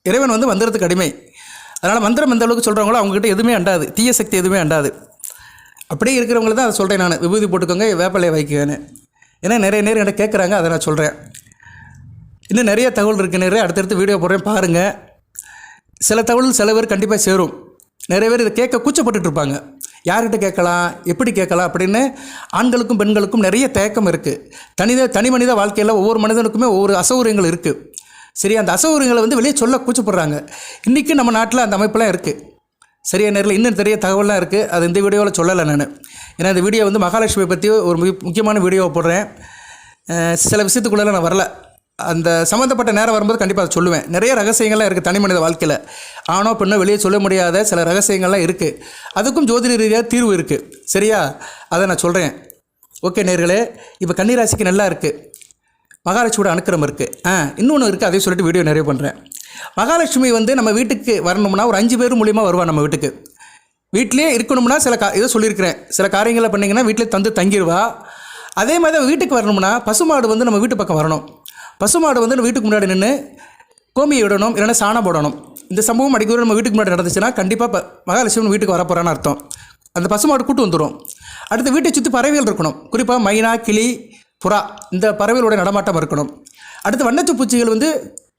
இறைவன் வந்து மந்திரத்துக்கு அடிமை. அதனால் மந்திரம் எந்த அளவுக்கு சொல்கிறாங்களோ அவங்ககிட்ட எதுவுமே அண்டாது. தீய சக்தி எதுவுமே அண்டாது. அப்படியே இருக்கிறவங்கள தான் அதை சொல்கிறேன் நான். விபூதி போட்டுக்கோங்க வேப்பலையை வைக்கன்னு. ஏன்னா நிறைய நேரம் என்கிட்ட கேட்குறாங்க அதை நான் சொல்கிறேன் இன்னும் நிறைய தகவல் இருக்குது நிறைய. அடுத்தடுத்து வீடியோ போடுறேன் பாருங்கள் சில தகவல் சில பேர் கண்டிப்பாக சேரும். நிறைய பேர் இதை கேட்க கூச்சப்பட்டுட்டு இருப்பாங்க யார்கிட்ட கேட்கலாம்? எப்படி கேட்கலாம்? அப்படின்னு ஆண்களுக்கும் பெண்களுக்கும் நிறைய தயக்கம் இருக்குது தனித தனி மனித வாழ்க்கையில் ஒவ்வொரு மனிதனுக்குமே ஒவ்வொரு அசௌகரியங்கள் இருக்குது சரி அந்த அசௌகரியங்களை வந்து வெளியே சொல்ல கூச்சப்படுறாங்க. இன்றைக்கி நம்ம நாட்டில் அந்த அமைப்பெல்லாம் இருக்குது சரியா நேரில் இன்னும் நிறைய தகவல்லாம் இருக்குது அது இந்த வீடியோவில் சொல்லலை நான். ஏன்னா இந்த வீடியோ வந்து மகாலட்சுமி பற்றி ஒரு முக்கியமான வீடியோவை போடுறேன். சில விஷயத்துக்குள்ளே நான் வரல. அந்த சம்மந்தப்பட்ட நேரம் வரும்போது கண்டிப்பாக அதை சொல்லுவேன். நிறைய ரகசியங்கள்லாம் இருக்குது தனி மனித வாழ்க்கையில். ஆனோ பெண்ணோ வெளியே சொல்ல முடியாத சில ரகசியங்கள்லாம் இருக்குது அதுக்கும் ஜோதிட ரீதியாக தீர்வு இருக்குது சரியா? அதை நான் சொல்கிறேன் ஓகே நேர்களே இப்போ கன்னிராசிக்கு நல்லா இருக்குது மகாலட்சுமியோட அனுக்கிரம் இருக்குது ஆ இன்னொன்று இருக்குது அதையும் சொல்லிட்டு வீடியோ நிறைய பண்ணுறேன் மகாலட்சுமி வந்து நம்ம வீட்டுக்கு வரணும்னா ஒரு அஞ்சு பேர் மூலியமாக வருவா நம்ம வீட்டுக்கு. வீட்டிலே இருக்கணும்னா சில கா இதை சொல்லியிருக்கிறேன். சில காரியங்களை பண்ணிங்கன்னா வீட்டிலே தந்து தங்கிடுவா அதே மாதிரி தான் வீட்டுக்கு வரணும்னா பசுமாடு வந்து நம்ம வீட்டு பக்கம் வரணும். பசுமாடு வந்து நம்ம வீட்டுக்கு முன்னாடி நின்று கோமியை விடணும் இல்லைன்னா சாணம் போடணும். இந்த சம்பவம் அடிக்கடி நம்ம வீட்டுக்கு முன்னாடி நடந்துச்சுன்னா கண்டிப்பாக மகாலட்சுமி வீட்டுக்கு வரப்போகிறான்னு அர்த்தம். அந்த பசுமாடு கூட்டு வந்துடும் அடுத்து வீட்டை சுற்றி பறவைகள் இருக்கணும். குறிப்பாக மைனா கிளி புறா இந்த பறவைகளோட நடமாட்டம் இருக்கணும். அடுத்து வண்ணத்து பூச்சிகள் வந்து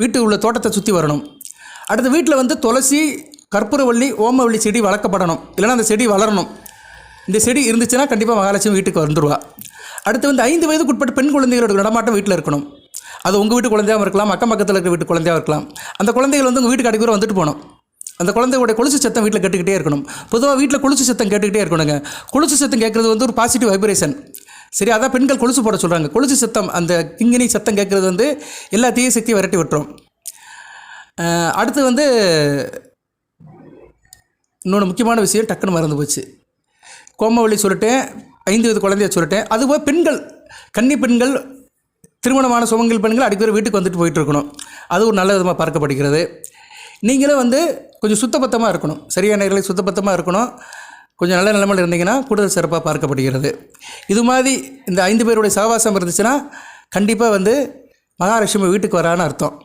வீட்டு உள்ள தோட்டத்தை சுற்றி வரணும். அடுத்து வீட்டில் வந்து துளசி கற்பூரவள்ளி ஓமவள்ளி செடி வளர்க்கப்படணும். இல்லைன்னா அந்த செடி வளரணும். இந்த செடி இருந்துச்சுன்னா கண்டிப்பாக மகாலட்சுமி வீட்டுக்கு வந்துடுவா அடுத்து வந்து ஐந்து வயதுக்குட்பட்ட பெண் குழந்தைகளோட நடமாட்டம் வீட்டில் இருக்கணும். அது உங்கள் வீட்டு குழந்தையாகவும் இருக்கலாம் அக்கம் பக்கத்தில் இருக்கிற வீட்டு குழந்தையாக இருக்கலாம். அந்த குழந்தைகள் வந்து உங்கள் வீட்டுக்கு கடைக்கு வந்துட்டு போகணும். அந்த குழந்தையோட கொலுசு சத்தம் வீட்டில் கேட்டுக்கிட்டே இருக்கணும். பொதுவாக வீட்டில் கொலுசு சத்தம் கேட்டுக்கிட்டே இருக்கணுங்க. கொலுசு சத்தம் கேட்குறது வந்து ஒரு பாசிட்டிவ் வைப்ரேஷன் சரி அதான் பெண்கள் கொலுசு போட சொல்கிறாங்க கொலுசு சத்தம் அந்த கிங்கினி சத்தம் கேட்குறது வந்து எல்லா தீய சக்தியும் விரட்டி விட்டுரும். அடுத்து வந்து இன்னொன்று முக்கியமான விஷயம் டக்குன்னு மறந்து போச்சு. கோமவழி சொல்லிட்டேன் ஐந்து வயது குழந்தைய சொல்லிட்டேன். அதுபோல் பெண்கள் கன்னி பெண்கள் திருமணமான சுமங்கல் பெண்கள் அடிக்கடி வீட்டுக்கு வந்துட்டு போயிட்டு இருக்கணும். அது ஒரு நல்ல விதமாக பார்க்கப்படுகிறது. நீங்களும் வந்து கொஞ்சம் சுத்தபத்தமாக இருக்கணும். சரியான நேரில் சுத்தபத்தமாக இருக்கணும். கொஞ்சம் நல்ல நிலைமையில் இருந்தீங்கன்னா கூடுதல் சிறப்பாக பார்க்கப்படுகிறது. இது மாதிரி இந்த ஐந்து பேருடைய சகவாசம் இருந்துச்சுன்னா கண்டிப்பாக வந்து மகாலட்சுமி வீட்டுக்கு வரான்னு அர்த்தம்.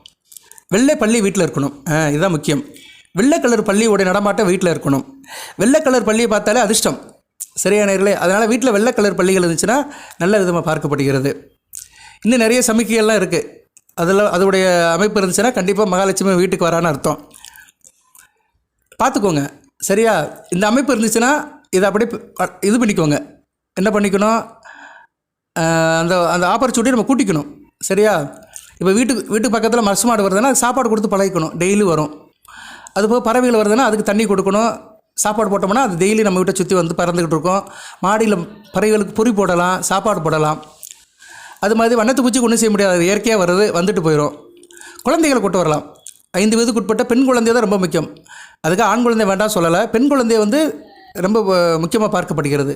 வெள்ளை பள்ளி வீட்டில் இருக்கணும். இதுதான் முக்கியம். வெள்ளை கலர் பள்ளியோடைய நடமாட்டம் வீட்டில் இருக்கணும். வெள்ளை கலர் பள்ளியை பார்த்தாலே அதிர்ஷ்டம். சரியான நேர்களே அதனால் வீட்டில் வெள்ளை கலர் பள்ளிகள் இருந்துச்சுன்னா நல்ல விதமாக பார்க்கப்படுகிறது. இன்னும் நிறைய சமிக்கைகள்லாம் இருக்குது அதில் அதோடைய அமைப்பு இருந்துச்சுன்னா கண்டிப்பாக மகாலட்சுமி வீட்டுக்கு வரான்னு அர்த்தம். பார்த்துக்கோங்க சரியா? இந்த அமைப்பு இருந்துச்சுன்னா இதை அப்படியே இது பண்ணிக்கோங்க. என்ன பண்ணிக்கணும்? அந்த அந்த ஆப்பர்ச்சுனிட்டி நம்ம கூட்டிக்கணும். சரியா? இப்போ வீட்டுக்கு வீட்டுக்கு பக்கத்தில் மசு மாடு வருதுன்னா சாப்பாடு கொடுத்து பழகிக்கணும். டெய்லி வரும். அதுபோக பறவைகள் வருதுன்னா அதுக்கு தண்ணி கொடுக்கணும். சாப்பாடு போட்டோம்னா அது டெய்லி நம்ம வீட்டை சுற்றி வந்து பறந்துக்கிட்டு இருக்கோம். மாடியில் பறவைகளுக்கு பொறி போடலாம் சாப்பாடு போடலாம். அது மாதிரி வண்ணத்து பூச்சிக்கு ஒன்றும் செய்ய முடியாது. இயற்கையாக வருது வந்துட்டு போயிடும் குழந்தைகளை கொண்டு வரலாம். ஐந்து வயதுக்கு உட்பட்ட பெண் குழந்தை தான் ரொம்ப முக்கியம். அதுக்கு ஆண் குழந்தை வேண்டாம் சொல்லலை. பெண் குழந்தை வந்து ரொம்ப முக்கியமாக பார்க்கப்படுகிறது.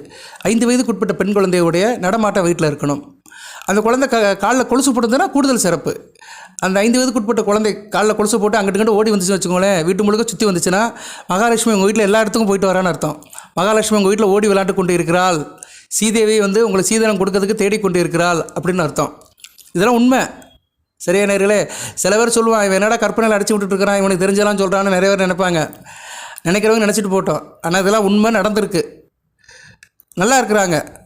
ஐந்து வயதுக்கு உட்பட்ட பெண் குழந்தையுடைய நடமாட்டம் வீட்டில் இருக்கணும். அந்த குழந்தை க காலில் கொலுசு போட்டுருந்ததுன்னா கூடுதல் சிறப்பு. அந்த ஐந்து வயதுக்கு உட்பட்ட குழந்தை காலில் கொலுசு போட்டு அங்கிட்டு இங்கிட்டு ஓடி வந்துச்சுன்னு வச்சுக்கோங்களேன். வீட்டு முழுக்க சுற்றி வந்துச்சுன்னா மகாலட்சுமி உங்கள் வீட்டில் எல்லா இடத்துக்கும் போயிட்டு வரான்னு அர்த்தம். மகாலட்சுமி உங்கள் வீட்டில் ஓடி விளையாண்டு கொண்டு இருக்கிறாள். சீதேவி வந்து உங்களை சீதனம் கொடுக்கறதுக்கு தேடிக்கொண்டு இருக்கிறாள் அப்படின்னு அர்த்தம். இதெல்லாம் உண்மை. சரியா நேர்களே? சில பேர் சொல்லுவான் இவன் என்னடா கற்பனையில் அடிச்சு விட்டுட்டு இருக்கிறான் இவனுக்கு தெரிஞ்சலாம் சொல்கிறான்னு நிறைய பேர் நினைப்பாங்க. நினைக்கிறவங்க நினச்சிட்டு போட்டோம். ஆனால் இதெல்லாம் உண்மை நடந்திருக்கு. நல்லா இருக்கிறாங்க.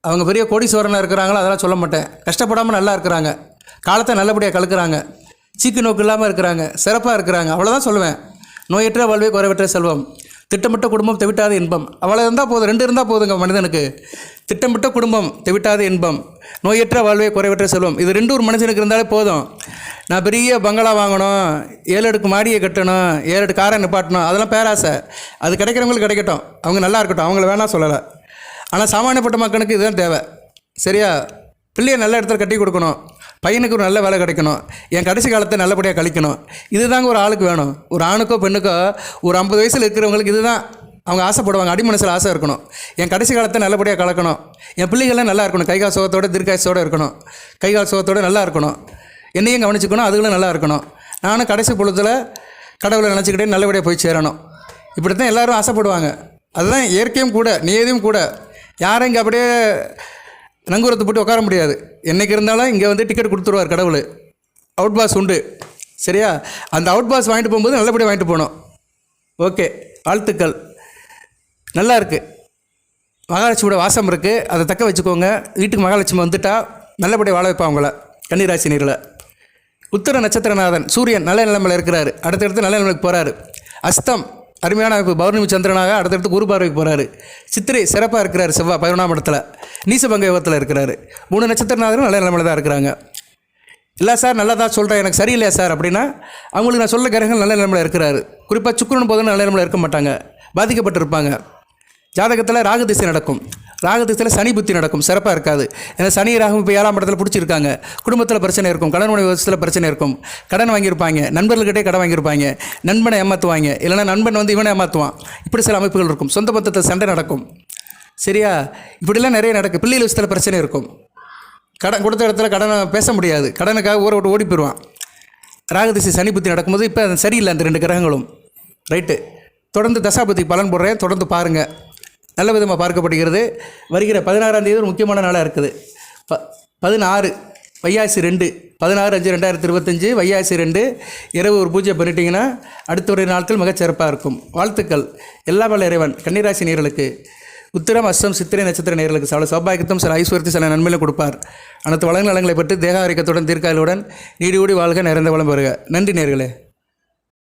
அவங்க பெரிய கோடீஸ்வரனாக இருக்கிறாங்களோ அதெல்லாம் சொல்ல மாட்டேன். கஷ்டப்படாமல் நல்லா இருக்கிறாங்க. காலத்தை நல்லபடியாக கலக்குறாங்க. சீக்கு நோக்கு இல்லாமல் இருக்கிறாங்க. சிறப்பாக இருக்கிறாங்க. அவ்வளோதான் சொல்லுவேன். நோயற்ற வாழ்வே குறைவற்ற செல்வம். திட்டமிட்ட குடும்பம் தெவிட்டாத இன்பம். அவ்வளோ இருந்தால் போதும் ரெண்டு இருந்தால் போதுங்க மனிதனுக்கு. திட்டமிட்ட குடும்பம் தெவிட்டாத இன்பம். நோயற்ற வாழ்வே குறைவற்ற செல்வம். இது ரெண்டு ஒரு மனுஷனுக்கு இருந்தாலே போதும். நான் பெரிய பங்களா வாங்கணும் ஏழு அடுக்கு மாடியை கட்டணும் ஏழு அடுக்கு காரை நிப்பாட்டணும் அதெல்லாம் பேராசை. அது கிடைக்கிறவங்களுக்கு கிடைக்கட்டும். அவங்க நல்லா இருக்கட்டும் அவங்கள வேணாம் சொல்லலை. ஆனால் சாமானியப்பட்ட மக்களுக்கு இதுதான் தேவை. சரியா? பிள்ளையை நல்ல இடத்துல கட்டி கொடுக்கணும். பையனுக்கு ஒரு நல்ல வேலை கிடைக்கணும். என் கடைசி காலத்தை நல்லபடியாக கழிக்கணும். இதுதாங்க ஒரு ஆளுக்கு வேணும். ஒரு ஆணுக்கோ பெண்ணுக்கோ ஒரு ஐம்பது வயசில் இருக்கிறவங்களுக்கு இதுதான் அவங்க ஆசைப்படுவாங்க. அடிமனசில் ஆசை இருக்கணும். என் கடைசி காலத்தை நல்லபடியாக கலக்கணும். என் பிள்ளைகள்லாம் நல்லா இருக்கணும். கைகால் சுகத்தோட தீர்க்காயசோடு இருக்கணும். கைகால் சுகத்தோட நல்லா இருக்கணும். என்னையும் கவனிச்சுக்கணும். அதுகளும் நல்லா இருக்கணும். நானும் கடைசி பொழுதில் கடவுளை நினச்சிக்கிட்டே நல்லபடியாக போய் சேரணும். இப்படி தான் எல்லோரும் ஆசைப்படுவாங்க. அதுதான் இயற்கையும் கூட நியதியும் கூட. யாரும் இங்கே அப்படியே நங்கூரத்தை போட்டு உட்கார முடியாது. என்றைக்கு இருந்தாலும் இங்கே வந்து டிக்கெட் கொடுத்துருவார் கடவுள். அவுட் பாஸ் உண்டு. சரியா? அந்த அவுட் பாஸ் வாங்கிட்டு போகும்போது நல்லபடியாக வாங்கிட்டு போகணும். ஓகே வாழ்த்துக்கள். நல்லா இருக்குது மகாலட்சுமியோட வாசம் இருக்குது அதை தக்க வச்சுக்கோங்க. வீட்டுக்கு மகாலட்சுமி வந்துட்டா நல்லபடியாக வாழ வைப்பா அவங்கள. கன்னிராசினியர்களை உத்தர நட்சத்திரநாதன் சூரியன் நல்ல நிலைமையில் இருக்கிறாரு. அடுத்தடுத்து நல்ல நிலைமைக்கு போகிறாரு அஸ்தம். அருமையான அமைப்பு. பௌர்ணமி சந்திரனாக அடுத்தடுத்து குரு பார்வைக்கு போகிறாரு சித்திரை சிறப்பாக இருக்கிறார் செவ்வாய் பதினொன்றாம் இடத்துல. நீசபங்க யோகத்தில் இருக்கிறாரு. மூணு நட்சத்திரநாதரும் நல்ல நிலைமையில் தான் இருக்கிறாங்க. இல்லை சார் நல்லா தான் சொல்கிறேன் எனக்கு சரியில்லையா சார் அப்படின்னா அவங்களுக்கு நான் சொல்ல கிரகங்கள் நல்ல நிலமையில் இருக்கிறாரு. குறிப்பாக சுக்கிரன் போதும் நல்ல நிலமையில் இருக்க மாட்டாங்க. பாதிக்கப்பட்டிருப்பாங்க. ஜாதகத்தில் ராகு திசை நடக்கும். ராகு சனி புத்தி நடக்கும். சிறப்பாக இருக்காது. ஏன்னா சனி ராகம் இப்போ ஏழாம் இடத்துல பிடிச்சிருக்காங்க. குடும்பத்தில் பிரச்சனை இருக்கும். கடன் உணவு விவசாயத்தில் பிரச்சனை இருக்கும். கடன் வாங்கியிருப்பாங்க. நண்பர்கள்கிட்டே கடன் வாங்கியிருப்பாங்க. நண்பனை ஏமாற்றுவாங்க இல்லைன்னா நண்பன் வந்து இவனை ஏமாற்றுவான் இப்படி சில அமைப்புகள் இருக்கும். சொந்த பந்தத்தில் சண்டை நடக்கும். சரியா? இப்படிலாம் நிறைய நடக்கும் பிள்ளைகள் விஷயத்தில் பிரச்சனை இருக்கும். கடன் கொடுத்த இடத்துல கடனை பேச முடியாது. கடனுக்காக ஊரை விட்டு ஓடி போயிடுவான். ராகதிசை சனி புத்தி நடக்கும்போது இப்போ அது சரியில்லை. அந்த ரெண்டு கிரகங்களும். ரைட்டு தொடர்ந்து தசாபதி பலன் போடுறேன். தொடர்ந்து பாருங்கள் நல்ல விதமாக பார்க்கப்படுகிறது. வருகிற பதினாறாம் தேதி ஒரு முக்கியமான நாளாக இருக்குது. ப பதினாறு வையாசி ரெண்டு பதினாறு அஞ்சு ரெண்டாயிரத்தி இருபத்தஞ்சி வையாசி ரெண்டு இரவு ஒரு பூஜை பண்ணிட்டீங்கன்னா அடுத்த ஒரு நாட்கள் மிகச்சிறப்பாக இருக்கும். வாழ்த்துக்கள். எல்லா வல்ல இறைவன் கன்னிராசி நேர்களுக்கு. உத்திரம் அஸ்தம் சித்திரை நட்சத்திர நேர்களுக்கு சில சௌபாகியத்தும் சில ஐஸ்வர்த்தி சில நன்மையிலும் கொடுப்பார். அனைத்து வளங்கள் நலங்களை பற்றி தேக ஆரோக்கியத்துடன் நீடி ஓடி வாழ்க நிறைந்த வளம் பெறுக. நன்றி நேர்களே.